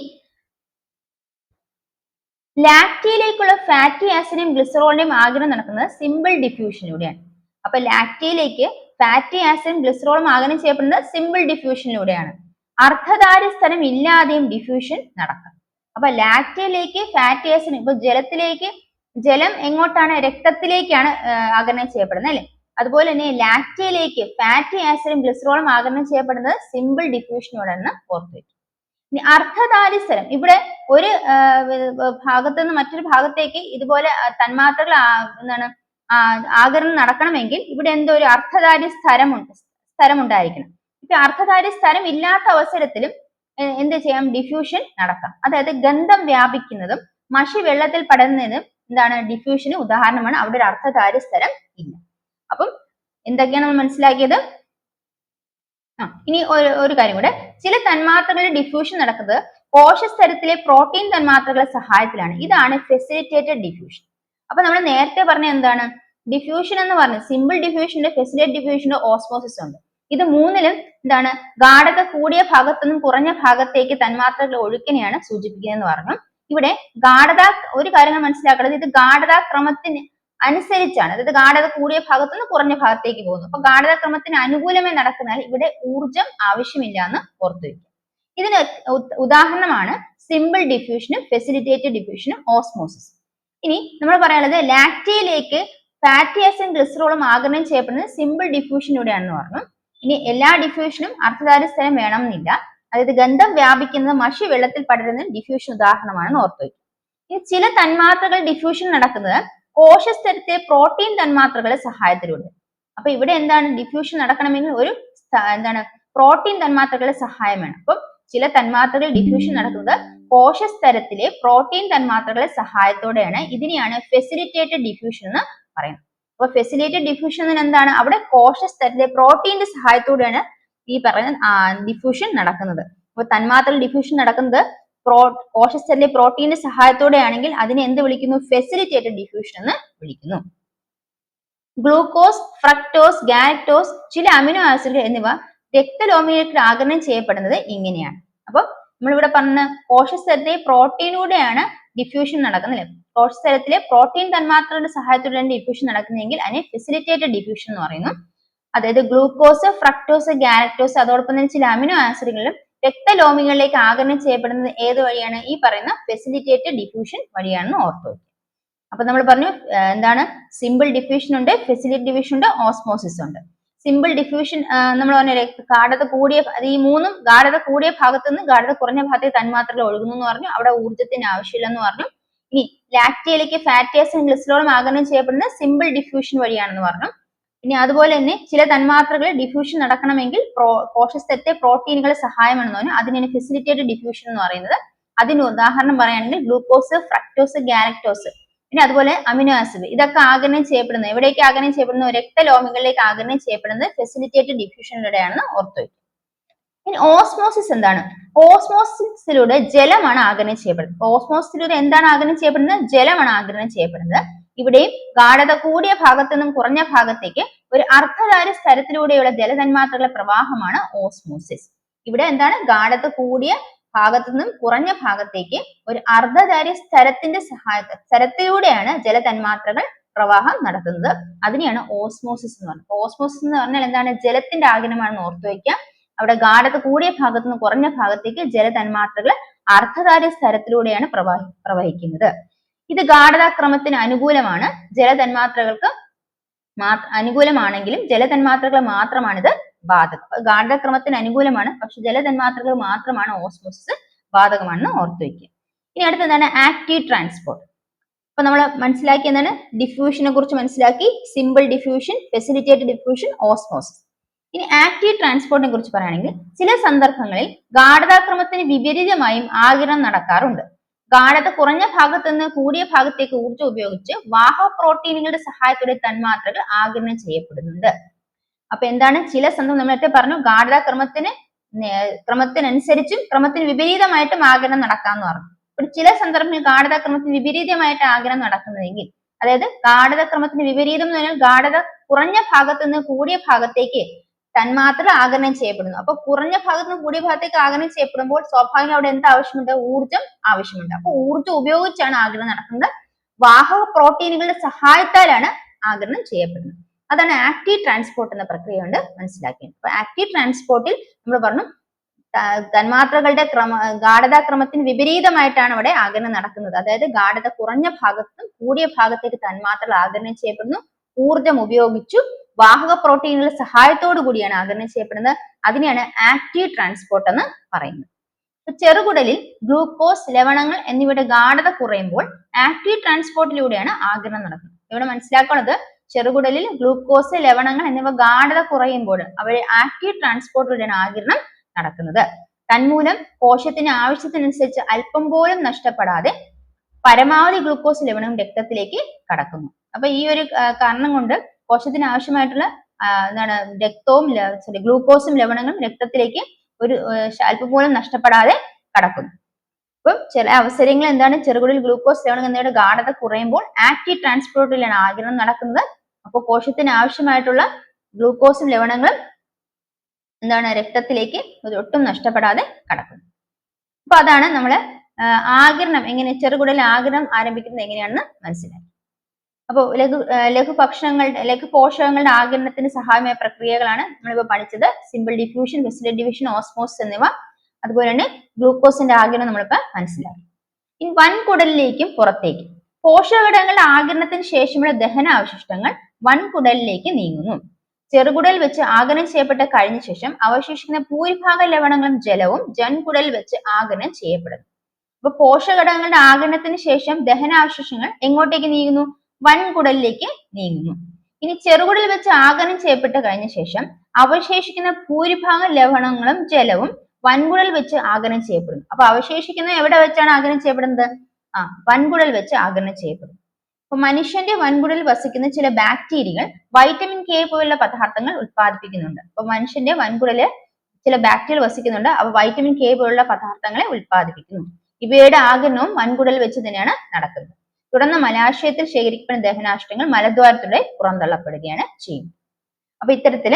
ലാക്റ്റിയിലേക്കുള്ള ഫാറ്റി ആസിഡിനും ഗ്ലിസറോളിന്റെയും ആഗിരണം നടക്കുന്നത് സിമ്പിൾ ഡിഫ്യൂഷനിലൂടെയാണ് അപ്പൊ ലാക്റ്റിയിലേക്ക് ഫാറ്റി ആസിഡും ഗ്ലിസറോളും ആഗിരണം ചെയ്യപ്പെടുന്നത് സിമ്പിൾ ഡിഫ്യൂഷനിലൂടെയാണ് അർദ്ധധാരി സ്ഥലം ഇല്ലാതെയും ഡിഫ്യൂഷൻ നടക്കാം. അപ്പൊ ലാക്റ്റിയിലേക്ക് ഫാറ്റി ആസിഡ് ഇപ്പൊ ജലത്തിലേക്ക് ജലം എങ്ങോട്ടാണ് രക്തത്തിലേക്കാണ് ആഗ്രഹം ചെയ്യപ്പെടുന്നത് അല്ലെ? അതുപോലെ തന്നെ ലാക്റ്റയിലേക്ക് ഫാറ്റി ആസിഡും ഗ്ലിസറോളും ആകരണം ചെയ്യപ്പെടുന്നത് സിമ്പിൾ ഡിഫ്യൂഷനോടാണ് ഓർത്തു ഇനി അർദ്ധധാരി സ്ഥലം ഇവിടെ ഒരു ഭാഗത്ത് നിന്ന് മറ്റൊരു ഭാഗത്തേക്ക് ഇതുപോലെ തന്മാത്രകൾ എന്താണ് ആകരണം നടക്കണമെങ്കിൽ ഇവിടെ എന്തോ ഒരു അർദ്ധധാരി സ്ഥലമുണ്ട് സ്ഥലമുണ്ടായിരിക്കണം. ഇപ്പൊ അർദ്ധധാരി സ്ഥലം ഇല്ലാത്ത അവസരത്തിലും എന്ത് ചെയ്യാം? ഡിഫ്യൂഷൻ നടക്കാം. അതായത് ഗന്ധം വ്യാപിക്കുന്നതും മഷി വെള്ളത്തിൽ പടരുന്നതിനും എന്താണ് ഡിഫ്യൂഷന് ഉദാഹരണമാണ്. അവിടെ ഒരു അർദ്ധതാരി സ്ഥലം ഇല്ല. അപ്പം എന്തൊക്കെയാണ് നമ്മൾ മനസ്സിലാക്കിയത്? ആ ഇനി ഒരു ഒരു കാര്യം കൂടെ. ചില തന്മാത്രകളുടെ ഡിഫ്യൂഷൻ നടക്കുന്നത് കോശസ്തരത്തിലെ പ്രോട്ടീൻ തന്മാത്രകളുടെ സഹായത്തിലാണ്. ഇതാണ് ഫെസിലിറ്റേറ്റഡ് ഡിഫ്യൂഷൻ അപ്പൊ നമ്മൾ നേരത്തെ പറഞ്ഞ എന്താണ്? ഡിഫ്യൂഷൻ എന്ന് പറഞ്ഞത് സിമ്പിൾ ഡിഫ്യൂഷന്റെ ഫെസിലേറ്റ് ഡിഫ്യൂഷന്റെ ഓസ്മോസിസ് ഉണ്ട്. ഇത് മൂന്നിലും എന്താണ്? ഗാഠത കൂടിയ ഭാഗത്തുനിന്നും കുറഞ്ഞ ഭാഗത്തേക്ക് തന്മാത്രകൾ ഒഴുക്കിനെയാണ് സൂചിപ്പിക്കുന്നത് എന്ന് പറഞ്ഞു. ഇവിടെ ഗാഠത ഒരു കാര്യങ്ങൾ മനസ്സിലാക്കേണ്ടത് ഇത് ഗാഠതാക്രമത്തിന് അനുസരിച്ചാണ്. അതായത് ഗാഠത കൂടിയ ഭാഗത്തു നിന്ന് കുറഞ്ഞ ഭാഗത്തേക്ക് പോകുന്നു. അപ്പൊ ഗാഠതാക്രമത്തിന് അനുകൂലമായി നടക്കുന്നതിനാൽ ഇവിടെ ഊർജം ആവശ്യമില്ല എന്ന് ഓർത്തു വയ്ക്കുക. ഇതിന് ഉദാഹരണമാണ് സിമ്പിൾ ഡിഫ്യൂഷനും ഫെസിലിറ്റേറ്റഡ് ഡിഫ്യൂഷനും ഓസ്മോസിസ് ഇനി നമ്മൾ പറയാനുള്ളത് ലാക്റ്റിയിലേക്ക് ഫാറ്റി ആസിഡ് ഗ്ലിസറോളും ആഗിരണം ചെയ്യപ്പെടുന്നത് സിമ്പിൾ ഡിഫ്യൂഷനിലൂടെയാണെന്ന് പറഞ്ഞു. ഇനി എല്ലാ ഡിഫ്യൂഷനും അർത്ഥധാര സ്ഥലം വേണമെന്നില്ല. അതായത് ഗന്ധം വ്യാപിക്കുന്നത് മഷി വെള്ളത്തിൽ പടരുന്ന ഡിഫ്യൂഷൻ ഉദാഹരണമാണെന്ന് ഓർത്തു ഇനി ചില തന്മാത്രകൾ ഡിഫ്യൂഷൻ നടക്കുന്നത് കോശസ്തരത്തെ പ്രോട്ടീൻ തന്മാത്രകളെ സഹായത്തിലൂടെ. അപ്പൊ ഇവിടെ എന്താണ് ഡിഫ്യൂഷൻ നടക്കണമെങ്കിൽ ഒരു എന്താണ് പ്രോട്ടീൻ തന്മാത്രകളുടെ സഹായം വേണം. അപ്പം ചില തന്മാത്രകൾ ഡിഫ്യൂഷൻ നടക്കുന്നത് കോശസ്തരത്തിലെ പ്രോട്ടീൻ തന്മാത്രകളുടെ സഹായത്തോടെയാണ്. ഇതിനെയാണ് ഫെസിലിറ്റേറ്റഡ് ഡിഫ്യൂഷൻ എന്ന് പറയുന്നത്. അപ്പൊ ഫെസിലിറ്റേറ്റഡ് ഡിഫ്യൂഷൻ എന്താണ്? അവിടെ കോശസ്തരത്തിലെ പ്രോട്ടീന്റെ സഹായത്തോടെയാണ് ഈ പറയുന്ന ഡിഫ്യൂഷൻ നടക്കുന്നത്. അപ്പൊ തന്മാത്ര ഡിഫ്യൂഷൻ നടക്കുന്നത് പ്രോ കോശസ്തരത്തിലെ പ്രോട്ടീന്റെ സഹായത്തോടെ ആണെങ്കിൽ അതിനെ എന്ത് വിളിക്കുന്നു? ഫെസിലിറ്റേറ്റഡ് ഡിഫ്യൂഷൻ എന്ന് വിളിക്കുന്നു. ഗ്ലൂക്കോസ് ഫ്രക്ടോസ് ഗാലക്ടോസ് ചില അമിനോ ആസിഡുകൾ എന്നിവ രക്തലോമിലേക്ക് ആഗിരണം ചെയ്യപ്പെടുന്നത് ഇങ്ങനെയാണ്. അപ്പം നമ്മളിവിടെ പറഞ്ഞ കോശസ്ഥലത്തെ പ്രോട്ടീനിലൂടെയാണ് ഡിഫ്യൂഷൻ നടക്കുന്നത് അല്ലെ? കോശസ്തരത്തിലെ പ്രോട്ടീൻ തന്മാത്രയുടെ സഹായത്തോടെയാണ് ഡിഫ്യൂഷൻ നടക്കുന്നതെങ്കിൽ അതിനെ ഫെസിലിറ്റേറ്റഡ് ഡിഫ്യൂഷൻ എന്ന് പറയുന്നു. അതായത് ഗ്ലൂക്കോസ് ഫ്രക്ടോസ് ഗാലക്ടോസ് അതോടൊപ്പം തന്നെ ചില അമിനോ ആസിഡുകളും രക്തലോമികളിലേക്ക് ആഗിരണം ചെയ്യപ്പെടുന്നത് ഏത് വഴിയാണ്? ഈ പറയുന്ന ഫെസിലിറ്റേറ്റഡ് ഡിഫ്യൂഷൻ വഴിയാണെന്ന് ഓർത്തു അപ്പൊ നമ്മൾ പറഞ്ഞു എന്താണ്? സിമ്പിൾ ഡിഫ്യൂഷൻ ഉണ്ട് ഫെസിലിറ്റി ഡിഫ്യൂഷൻ ഉണ്ട് ഓസ്മോസിസ് ഉണ്ട്. സിമ്പിൾ ഡിഫ്യൂഷൻ നമ്മൾ പറഞ്ഞ ഗാഠത കൂടിയ ഈ മൂന്നും ഗാഢത കൂടിയ ഭാഗത്തു നിന്ന് ഗാഢത കുറഞ്ഞ ഭാഗത്തെ തന്മാത്രകൾ ഒഴുകുന്നു എന്ന് പറഞ്ഞു. അവിടെ ഊർജത്തിന് ആവശ്യമില്ലെന്ന് പറഞ്ഞു. ഇനി ലാക്റ്റിയിലേക്ക് ഫാറ്റി ആസിഡ് ഗ്ലിസറോളും ആഗിരണം ചെയ്യപ്പെടുന്നത് സിമ്പിൾ ഡിഫ്യൂഷൻ വഴിയാണെന്ന് പറഞ്ഞു. ഇനി അതുപോലെ തന്നെ ചില തന്മാത്രകൾ ഡിഫ്യൂഷൻ നടക്കണമെങ്കിൽ പ്രോ കോശസ്ഥത്തെ പ്രോട്ടീനുകളെ സഹായമാണെന്ന് പറഞ്ഞു അതിനാണ് ഫെസിലിറ്റേറ്റഡ് ഡിഫ്യൂഷൻ എന്ന് പറയുന്നത്. അതിന് ഉദാഹരണം പറയുകയാണെങ്കിൽ ഗ്ലൂക്കോസ് ഫ്രക്ടോസ് ഗാലക്ടോസ് പിന്നെ അതുപോലെ അമിനോ ആസിഡ് ഇതൊക്കെ ആഗിരണം ചെയ്യപ്പെടുന്നത് എവിടേക്ക് ആഗിരണം ചെയ്യപ്പെടുന്നത് രക്തലോമികളിലേക്ക് ആഗിരണം ചെയ്യപ്പെടുന്നത് ഫെസിലിറ്റേറ്റഡ് ഡിഫ്യൂഷനിലൂടെയാണെന്ന് ഓർത്തു ഇനി ഓസ്മോസിസ് എന്താണ്? ഓസ്മോസിസിലൂടെ ജലമാണ് ആഗിരണം ചെയ്യപ്പെടുന്നത്. ഓസ്മോസിസിലൂടെ എന്താണ് ആഗിരണം ചെയ്യപ്പെടുന്നത്? ജലമാണ് ആഗിരണം ചെയ്യപ്പെടുന്നത്. ഇവിടെയും ഗാഠത കൂടിയ ഭാഗത്തു നിന്നും കുറഞ്ഞ ഭാഗത്തേക്ക് ഒരു അർദ്ധധാര സ്ഥലത്തിലൂടെയുള്ള ജലതന്മാത്രകളുടെ പ്രവാഹമാണ് ഓസ്മോസിസ്. ഇവിടെ എന്താണ്? ഗാഠത കൂടിയ ഭാഗത്തു നിന്നും കുറഞ്ഞ ഭാഗത്തേക്ക് ഒരു അർദ്ധധാരി സ്ഥലത്തിന്റെ സഹായത്തെ സ്ഥലത്തിലൂടെയാണ് ജലതന്മാത്രകൾ പ്രവാഹം നടത്തുന്നത്. അതിനെയാണ് ഓസ്മോസിസ് എന്ന് പറയുന്നത് ഓസ്മോസിസ് എന്ന് പറഞ്ഞാൽ എന്താണ്? ജലത്തിന്റെ ആഗിരണമാണെന്ന് ഓർത്തു അവിടെ ഗാഠത കൂടിയ ഭാഗത്തു നിന്ന് കുറഞ്ഞ ഭാഗത്തേക്ക് ജലതന്മാത്രകൾ അർദ്ധധാരി സ്ഥലത്തിലൂടെയാണ് പ്രവാഹി പ്രവഹിക്കുന്നത്. ഇത് ഗാഠതാക്രമത്തിന് അനുകൂലമാണ്. ജലതന്മാത്രകൾക്ക് അനുകൂലമാണെങ്കിലും ജലതന്മാത്രകൾ മാത്രമാണിത് ബാധകം. അപ്പൊ ഗാഠതക്രമത്തിന് അനുകൂലമാണ്. പക്ഷെ ജലതന്മാത്രകൾ മാത്രമാണ് ഓസ്മോസിസ് ബാധകമാണെന്ന് ഓർത്തു വയ്ക്കുക ഇനി അടുത്ത എന്താണ്? Active transport. അപ്പൊ നമ്മൾ മനസ്സിലാക്കി എന്താണ്? ഡിഫ്യൂഷനെ കുറിച്ച് മനസ്സിലാക്കി. Simple diffusion facilitated diffusion osmosis. ഇനി ആക്റ്റീവ് ട്രാൻസ്പോർട്ടിനെ കുറിച്ച് പറയുകയാണെങ്കിൽ ചില സന്ദർഭങ്ങളിൽ ഗാഠതാക്രമത്തിന് വിപരീതമായും ആഗിരണം നടക്കാറുണ്ട്. ഗാഠത കുറഞ്ഞ ഭാഗത്ത് നിന്ന് കൂടിയ ഭാഗത്തേക്ക് ഊർജം ഉപയോഗിച്ച് വാഹ പ്രോട്ടീനുകളുടെ സഹായത്തോടെ തന്മാത്രകൾ ആഗിരണം ചെയ്യപ്പെടുന്നുണ്ട്. അപ്പൊ എന്താണ്? ചില സന്ദർഭം നമ്മൾ നേരത്തെ പറഞ്ഞു ഗാഠത ക്രമത്തിന് ക്രമത്തിനനുസരിച്ചും ക്രമത്തിന് വിപരീതമായിട്ടും ആഗിരണം നടക്കാന്ന് പറഞ്ഞു. അപ്പോൾ ചില സന്ദർഭങ്ങളിൽ ഗാഠത ക്രമത്തിന് വിപരീതമായിട്ട് ആഗിരണം നടക്കുന്നതെങ്കിൽ അതായത് ഗാഠത ക്രമത്തിന് വിപരീതം എന്ന് പറഞ്ഞാൽ ഗാഠത കുറഞ്ഞ ഭാഗത്ത് നിന്ന് കൂടിയ ഭാഗത്തേക്ക് തന്മാത്ര ആഗിരണം ചെയ്യപ്പെടുന്നു. അപ്പൊ കുറഞ്ഞ ഭാഗത്ത് നിന്ന് കൂടിയ ഭാഗത്തേക്ക് ആഗിരണം ചെയ്യപ്പെടുമ്പോൾ സ്വാഭാവികം അവിടെ എന്ത് ആവശ്യമുണ്ട്? ഊർജം ആവശ്യമുണ്ട്. അപ്പൊ ഊർജം ഉപയോഗിച്ചാണ് ആഗിരണം നടക്കുന്നത്. വാഹക പ്രോട്ടീനുകളുടെ സഹായത്താലാണ് ആഗിരണം ചെയ്യപ്പെടുന്നത്. അതാണ് ആക്റ്റീവ് ട്രാൻസ്പോർട്ട് എന്ന പ്രക്രിയ കൊണ്ട് മനസ്സിലാക്കിയത്. അപ്പൊ ആക്റ്റീവ് ട്രാൻസ്പോർട്ടിൽ നമ്മൾ പറഞ്ഞു തന്മാത്രകളുടെ ക്രമ ഗാഠതാക്രമത്തിന് വിപരീതമായിട്ടാണ് അവിടെ ആഗിരണം നടക്കുന്നത്. അതായത് ഗാഠത കുറഞ്ഞ ഭാഗത്തും കൂടിയ ഭാഗത്തേക്ക് തന്മാത്രകൾ ആഗിരണം ചെയ്യപ്പെടുന്നു. ഊർജം ഉപയോഗിച്ചു വാഹക പ്രോട്ടീനുകളുടെ സഹായത്തോടു കൂടിയാണ് ആഗിരണം ചെയ്യപ്പെടുന്നത്. അതിനെയാണ് ആക്റ്റീവ് ട്രാൻസ്പോർട്ട് എന്ന് പറയുന്നത്. ചെറുകുടലിൽ ഗ്ലൂക്കോസ് ലവണങ്ങൾ എന്നിവയുടെ ഗാഠത കുറയുമ്പോൾ ആക്റ്റീവ് ട്രാൻസ്പോർട്ടിലൂടെയാണ് ആഗിരണം നടക്കുന്നത്. ഇവിടെ മനസ്സിലാക്കുന്നത് ചെറുകുടലിൽ ഗ്ലൂക്കോസ് ലവണങ്ങൾ എന്നിവ ഗാഠത കുറയുമ്പോൾ അവയെ ആക്റ്റീവ് ട്രാൻസ്പോർട്ടിലൂടെയാണ് ആഗിരണം നടക്കുന്നത്. തന്മൂലം കോശത്തിന് ആവശ്യത്തിനനുസരിച്ച് അല്പം പോലും നഷ്ടപ്പെടാതെ പരമാവധി ഗ്ലൂക്കോസ് ലവണം രക്തത്തിലേക്ക് കടക്കുന്നു. അപ്പൊ ഈ ഒരു കാരണം കൊണ്ട് കോശത്തിന് ആവശ്യമായിട്ടുള്ള എന്താണ് രക്തവും സോറി ഗ്ലൂക്കോസും ലവണങ്ങളും രക്തത്തിലേക്ക് ഒരു അല്പം പോലും നഷ്ടപ്പെടാതെ കടക്കുന്നു. അപ്പം ചില അവസരങ്ങൾ എന്താണ് ചെറുകുടിൽ ഗ്ലൂക്കോസ് ലവണം എന്നിവയുടെ ഗാഠത കുറയുമ്പോൾ ആക്റ്റീവ് ട്രാൻസ്പോർട്ടിലാണ് ആഗിരണം നടക്കുന്നത്. അപ്പോൾ കോശത്തിന് ആവശ്യമായിട്ടുള്ള ഗ്ലൂക്കോസും ലവണങ്ങളും എന്താണ് രക്തത്തിലേക്ക് ഒട്ടും നഷ്ടപ്പെടാതെ കടക്കുന്നു. അപ്പൊ അതാണ് നമ്മൾ ആഗിരണം എങ്ങനെ ചെറുകുടൽ ആഗിരണം ആരംഭിക്കുന്നത് എങ്ങനെയാണെന്ന് മനസ്സിലാക്കി. അപ്പോൾ ലഘു ലഘു ഭക്ഷണങ്ങളുടെ ലഘു പോഷകങ്ങളുടെ ആകിരണത്തിന് സഹായമായ പ്രക്രിയകളാണ് നമ്മളിപ്പോൾ പഠിച്ചത്. സിമ്പിൾ ഡിഫ്യൂഷൻ വെസിലർ ഡിവിഷൻ ഓസ്മോസ് എന്നിവ. അതുപോലെ തന്നെ ഗ്ലൂക്കോസിന്റെ ആകിരണം നമ്മളിപ്പോൾ മനസ്സിലാക്കി. ഇനി വൻകുടലിലേക്കും പുറത്തേക്കും. പോഷകഘടകങ്ങളുടെ ആകിരണത്തിന് ശേഷമുള്ള ദഹന അവശിഷ്ടങ്ങൾ വൻകുടലിലേക്ക് നീങ്ങുന്നു. ചെറുകുടൽ വെച്ച് ആഗിരണം ചെയ്യപ്പെട്ട കഴിഞ്ഞ ശേഷം അവശേഷിക്കുന്ന ഭൂരിഭാഗം ലവണങ്ങളും ജലവും ജൻകുടൽ വെച്ച് ആഗിരണം ചെയ്യപ്പെടുന്നു. അപ്പൊ പോഷകഘടകങ്ങളുടെ ആഗിരണത്തിന് ശേഷം ദഹനാവശിഷ്ടങ്ങൾ എങ്ങോട്ടേക്ക് നീങ്ങുന്നു? വൻകുടലിലേക്ക് നീങ്ങുന്നു. ഇനി ചെറുകുടൽ വെച്ച് ആഗനം ചെയ്യപ്പെട്ട കഴിഞ്ഞ ശേഷം അവശേഷിക്കുന്ന ഭൂരിഭാഗം ലവണങ്ങളും ജലവും വൻകുടൽ വെച്ച് ആഗനം ചെയ്യപ്പെടുന്നു. അപ്പൊ അവശേഷിക്കുന്ന എവിടെ വെച്ചാണ് ആഗനം ചെയ്യപ്പെടുന്നത്? ആ വൻകുടൽ വെച്ച് ആകരണം ചെയ്യപ്പെടുന്നു. അപ്പൊ മനുഷ്യന്റെ വൻകുടൽ വസിക്കുന്ന ചില ബാക്ടീരിയകൾ വൈറ്റമിൻ കെ പോലുള്ള പദാർത്ഥങ്ങൾ ഉത്പാദിപ്പിക്കുന്നുണ്ട് അപ്പൊ മനുഷ്യന്റെ വൻകുടൽ ചില ബാക്ടീരിയ വസിക്കുന്നുണ്ട്. അവ വൈറ്റമിൻ കെ പോലുള്ള പദാർത്ഥങ്ങളെ ഉത്പാദിപ്പിക്കുന്നു ഇവയുടെ ആകരണവും വൻകുടൽ വെച്ച് തന്നെയാണ് നടക്കുന്നത്. തുടർന്ന് മലാശയത്തിൽ ശേഖരിക്കപ്പെടുന്ന ദഹനാഷ്ടങ്ങൾ മലദ്വാരത്തിലൂടെ പുറന്തള്ളപ്പെടുകയാണ് ചെയ്യുന്നത്. അപ്പൊ ഇത്തരത്തിൽ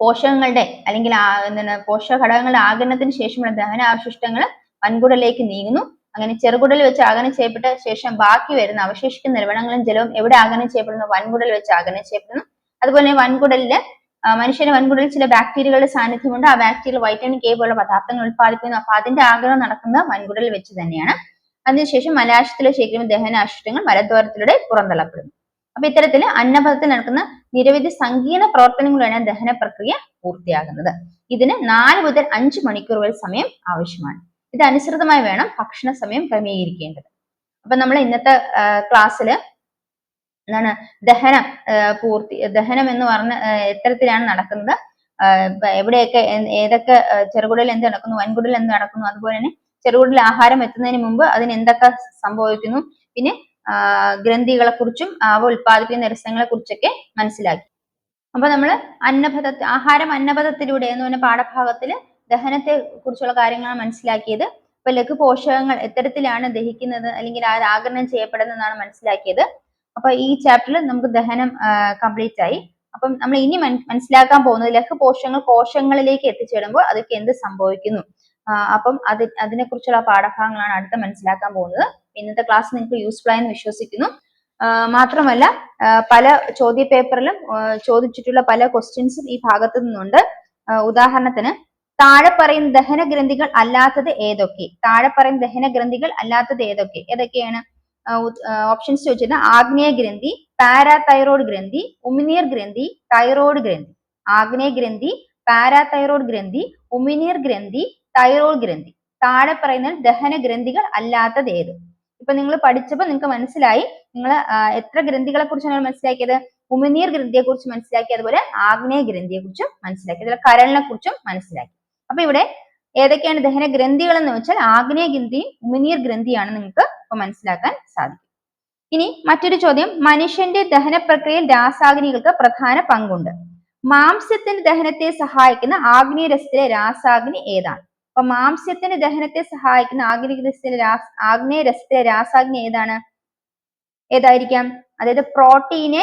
പോഷകങ്ങളുടെ അല്ലെങ്കിൽ എന്താണ് പോഷകഘടകങ്ങളുടെ ആഗിരണത്തിന് ശേഷമുള്ള ദഹനാവശിഷ്ടങ്ങൾ വൻകുടലിലേക്ക് നീങ്ങുന്നു. അങ്ങനെ ചെറുകുടൽ വെച്ച് ആഗനം ചെയ്യപ്പെട്ട ശേഷം ബാക്കി വരുന്ന അവശേഷിക്കുന്ന നിർവണങ്ങളും ജലവും എവിടെ ആഗനം ചെയ്യപ്പെടുന്നു? വൻകുടൽ വെച്ച് ആഗനം ചെയ്യപ്പെടുന്നു. അതുപോലെ വൻകുടലിൽ മനുഷ്യന്റെ വൻകുടലിൽ ചില ബാക്ടീരിയകളുടെ സാന്നിധ്യമുണ്ട്. ആ ബാക്ടീരിയ വൈറ്റമിൻ കെ പോലുള്ള പദാർത്ഥങ്ങൾ ഉത്പാദിപ്പിക്കുന്നു അപ്പൊ അതിന്റെ ആഗ്രഹം നടക്കുന്നത് വൻകുടലിൽ വെച്ച് തന്നെയാണ്. അതിനുശേഷം മലാശയത്തിലെ ശേഖരിക്കുന്ന ദഹനാശിഷ്ടങ്ങൾ മലദ്വാരത്തിലൂടെ പുറന്തള്ളപ്പെടുന്നു. അപ്പൊ ഇത്തരത്തിൽ അന്നപഥത്തിൽ നടക്കുന്ന നിരവധി സങ്കീർണ പ്രവർത്തനങ്ങളാണ് ദഹന പ്രക്രിയ പൂർത്തിയാകുന്നത്. ഇതിന് നാല് മുതൽ അഞ്ച് മണിക്കൂർ വരെ സമയം ആവശ്യമാണ്. ഇതനുസൃതമായി വേണം ഭക്ഷണ സമയം ക്രമീകരിക്കേണ്ടത്. അപ്പൊ നമ്മൾ ഇന്നത്തെ ക്ലാസ്സിൽ എന്താണ് ദഹനം പൂർത്തി ദഹനം എന്ന് പറഞ്ഞ എത്തരത്തിലാണ് നടക്കുന്നത്. എവിടെയൊക്കെ ഏതൊക്കെ ചെറുകുടലിൽ എന്ത് നടക്കുന്നു വൻകുടലിൽ എന്ത് നടക്കുന്നു അതുപോലെ തന്നെ ചെറുകുടൽ ആഹാരം എത്തുന്നതിന് മുമ്പ് അതിന് എന്തൊക്കെ സംഭവിക്കുന്നു? പിന്നെ ഗ്രന്ഥികളെ കുറിച്ചും അവ ഉൽപ്പാദിപ്പിക്കുന്ന രസങ്ങളെ കുറിച്ചൊക്കെ മനസ്സിലാക്കി. അപ്പൊ നമ്മൾ അന്നപഥ ആഹാരം അന്നപഥത്തിലൂടെ എന്ന് പറഞ്ഞ പാഠഭാഗത്തിൽ ദഹനത്തെ കുറിച്ചുള്ള കാര്യങ്ങളാണ് മനസ്സിലാക്കിയത്. ഇപ്പൊ ലഘു പോഷകങ്ങൾ എത്തരത്തിലാണ് ദഹിക്കുന്നത് അല്ലെങ്കിൽ ആഗിരണം ചെയ്യപ്പെടുന്നതെന്നാണ് മനസ്സിലാക്കിയത്. അപ്പൊ ഈ ചാപ്റ്ററിൽ നമുക്ക് ദഹനം കംപ്ലീറ്റ് ആയി അപ്പം നമ്മൾ ഇനി മനസ്സിലാക്കാൻ പോകുന്നത് ലഘു പോഷകങ്ങൾ കോശങ്ങളിലേക്ക് എത്തിച്ചേരുമ്പോൾ അതൊക്കെ എന്ത് സംഭവിക്കുന്നു? അപ്പം അത് അതിനെ കുറിച്ചുള്ള പാഠഭാഗങ്ങളാണ് അടുത്ത മനസ്സിലാക്കാൻ പോകുന്നത്. ഇന്നത്തെ ക്ലാസ് നിങ്ങൾക്ക് യൂസ്ഫുൾ ആയെന്ന് വിശ്വസിക്കുന്നു. മാത്രമല്ല പല ചോദ്യ പേപ്പറിലും ചോദിച്ചിട്ടുള്ള പല ക്വസ്റ്റ്യൻസും ഈ ഭാഗത്തു നിന്നുണ്ട്. ഉദാഹരണത്തിന് താഴെ പറയുന്ന ദഹന ഗ്രന്ഥികൾ അല്ലാത്തത് ഏതൊക്കെ? താഴെ പറയുന്ന ദഹന ഗ്രന്ഥികൾ അല്ലാത്തത് ഏതൊക്കെ? ഏതൊക്കെയാണ്? ഓപ്ഷൻസ് ചോദിച്ചത് ആഗ്നേയ ഗ്രന്ഥി പാരാതൈറോയ്ഡ് ഗ്രന്ഥി ഉമിനീർ ഗ്രന്ഥി തൈറോയ്ഡ് ഗ്രന്ഥി. ആഗ്നേയ ഗ്രന്ഥി പാരാതൈറോയ്ഡ് ഗ്രന്ഥി ഉമിനീർ ഗ്രന്ഥി തൈറോയ്ഡ് ഗ്രന്ഥി. താഴെ പറയുന്ന ദഹന ഗ്രന്ഥികൾ അല്ലാത്തത് ഏത്? ഇപ്പൊ നിങ്ങൾ പഠിച്ചപ്പോൾ നിങ്ങൾക്ക് മനസ്സിലായി. നിങ്ങൾ എത്ര ഗ്രന്ഥികളെ കുറിച്ചാണ് മനസ്സിലാക്കിയത്? ഉമിനീർ ഗ്രന്ഥിയെ കുറിച്ച് മനസ്സിലാക്കി അതുപോലെ ആഗ്നേയ ഗ്രന്ഥിയെ കുറിച്ചും മനസ്സിലാക്കി. അതുപോലെ കരളിനെ കുറിച്ചും മനസ്സിലാക്കി. അപ്പൊ ഇവിടെ ഏതൊക്കെയാണ് ദഹന ഗ്രന്ഥികൾ എന്ന് വെച്ചാൽ ആഗ്നേയ ഗ്രന്ഥിയും ഉമിനീർ ഗ്രന്ഥിയാണ് നിങ്ങൾക്ക് ഇപ്പൊ മനസ്സിലാക്കാൻ സാധിക്കും. ഇനി മറ്റൊരു ചോദ്യം. മനുഷ്യന്റെ ദഹന പ്രക്രിയയിൽ രാസാഗ്നികൾക്ക് പ്രധാന പങ്കുണ്ട്. മാംസ്യത്തിന്റെ ദഹനത്തെ സഹായിക്കുന്ന ആഗ്നേയരസത്തിലെ രാസാഗ്നി ഏതാണ്? അപ്പൊ മാംസ്യത്തിന്റെ ദഹനത്തെ സഹായിക്കുന്ന ആഗ്നേയരസത്തിലെ ആഗ്നേയ ആഗ്നേയരസത്തിലെ രാസാഗ്നി ഏതാണ്? ഏതായിരിക്കാം? അതായത് പ്രോട്ടീനെ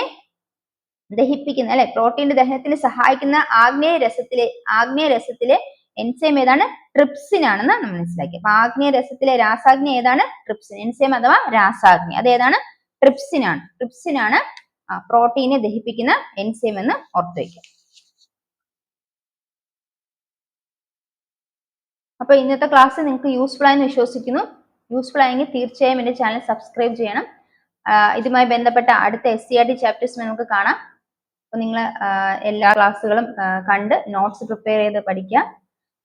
ദഹിപ്പിക്കുന്ന അല്ലെ? പ്രോട്ടീന്റെ ദഹനത്തിന് സഹായിക്കുന്ന ആഗ്നേയ രസത്തിലെ ആഗ്നേയ രസത്തിലെ എൻസൈം ഏതാണ്? ട്രിപ്സിൻ ആണെന്ന് നമ്മൾ മനസ്സിലാക്കി അപ്പൊ ആഗ്നേയ രസത്തിലെ രാസാഗ്നി ഏതാണ്? ട്രിപ്സിൻ എൻസൈം അഥവാ രാസാഗ്നി. അത് ഏതാണ്? ട്രിപ്സിൻ ആണ്. ട്രിപ്സിൻ ആണ് പ്രോട്ടീനെ ദഹിപ്പിക്കുന്ന എൻസൈം എന്ന് ഓർത്തു വയ്ക്കുക. അപ്പൊ ഇന്നത്തെ ക്ലാസ് നിങ്ങൾക്ക് യൂസ്ഫുൾ ആയെന്ന് വിശ്വസിക്കുന്നു. യൂസ്ഫുൾ ആയെങ്കിൽ തീർച്ചയായും എന്റെ ചാനൽ സബ്സ്ക്രൈബ് ചെയ്യണം. ഇതുമായി ബന്ധപ്പെട്ട അടുത്ത S C R T chapters നമുക്ക് കാണാം. അപ്പോൾ നിങ്ങൾ എല്ലാ ക്ലാസ്സുകളും കണ്ട് നോട്ട്സ് പ്രിപ്പയർ ചെയ്ത് പഠിക്കുക.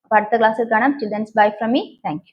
അപ്പോൾ അടുത്ത ക്ലാസ്സിൽ കാണാം. Children's bye from me thank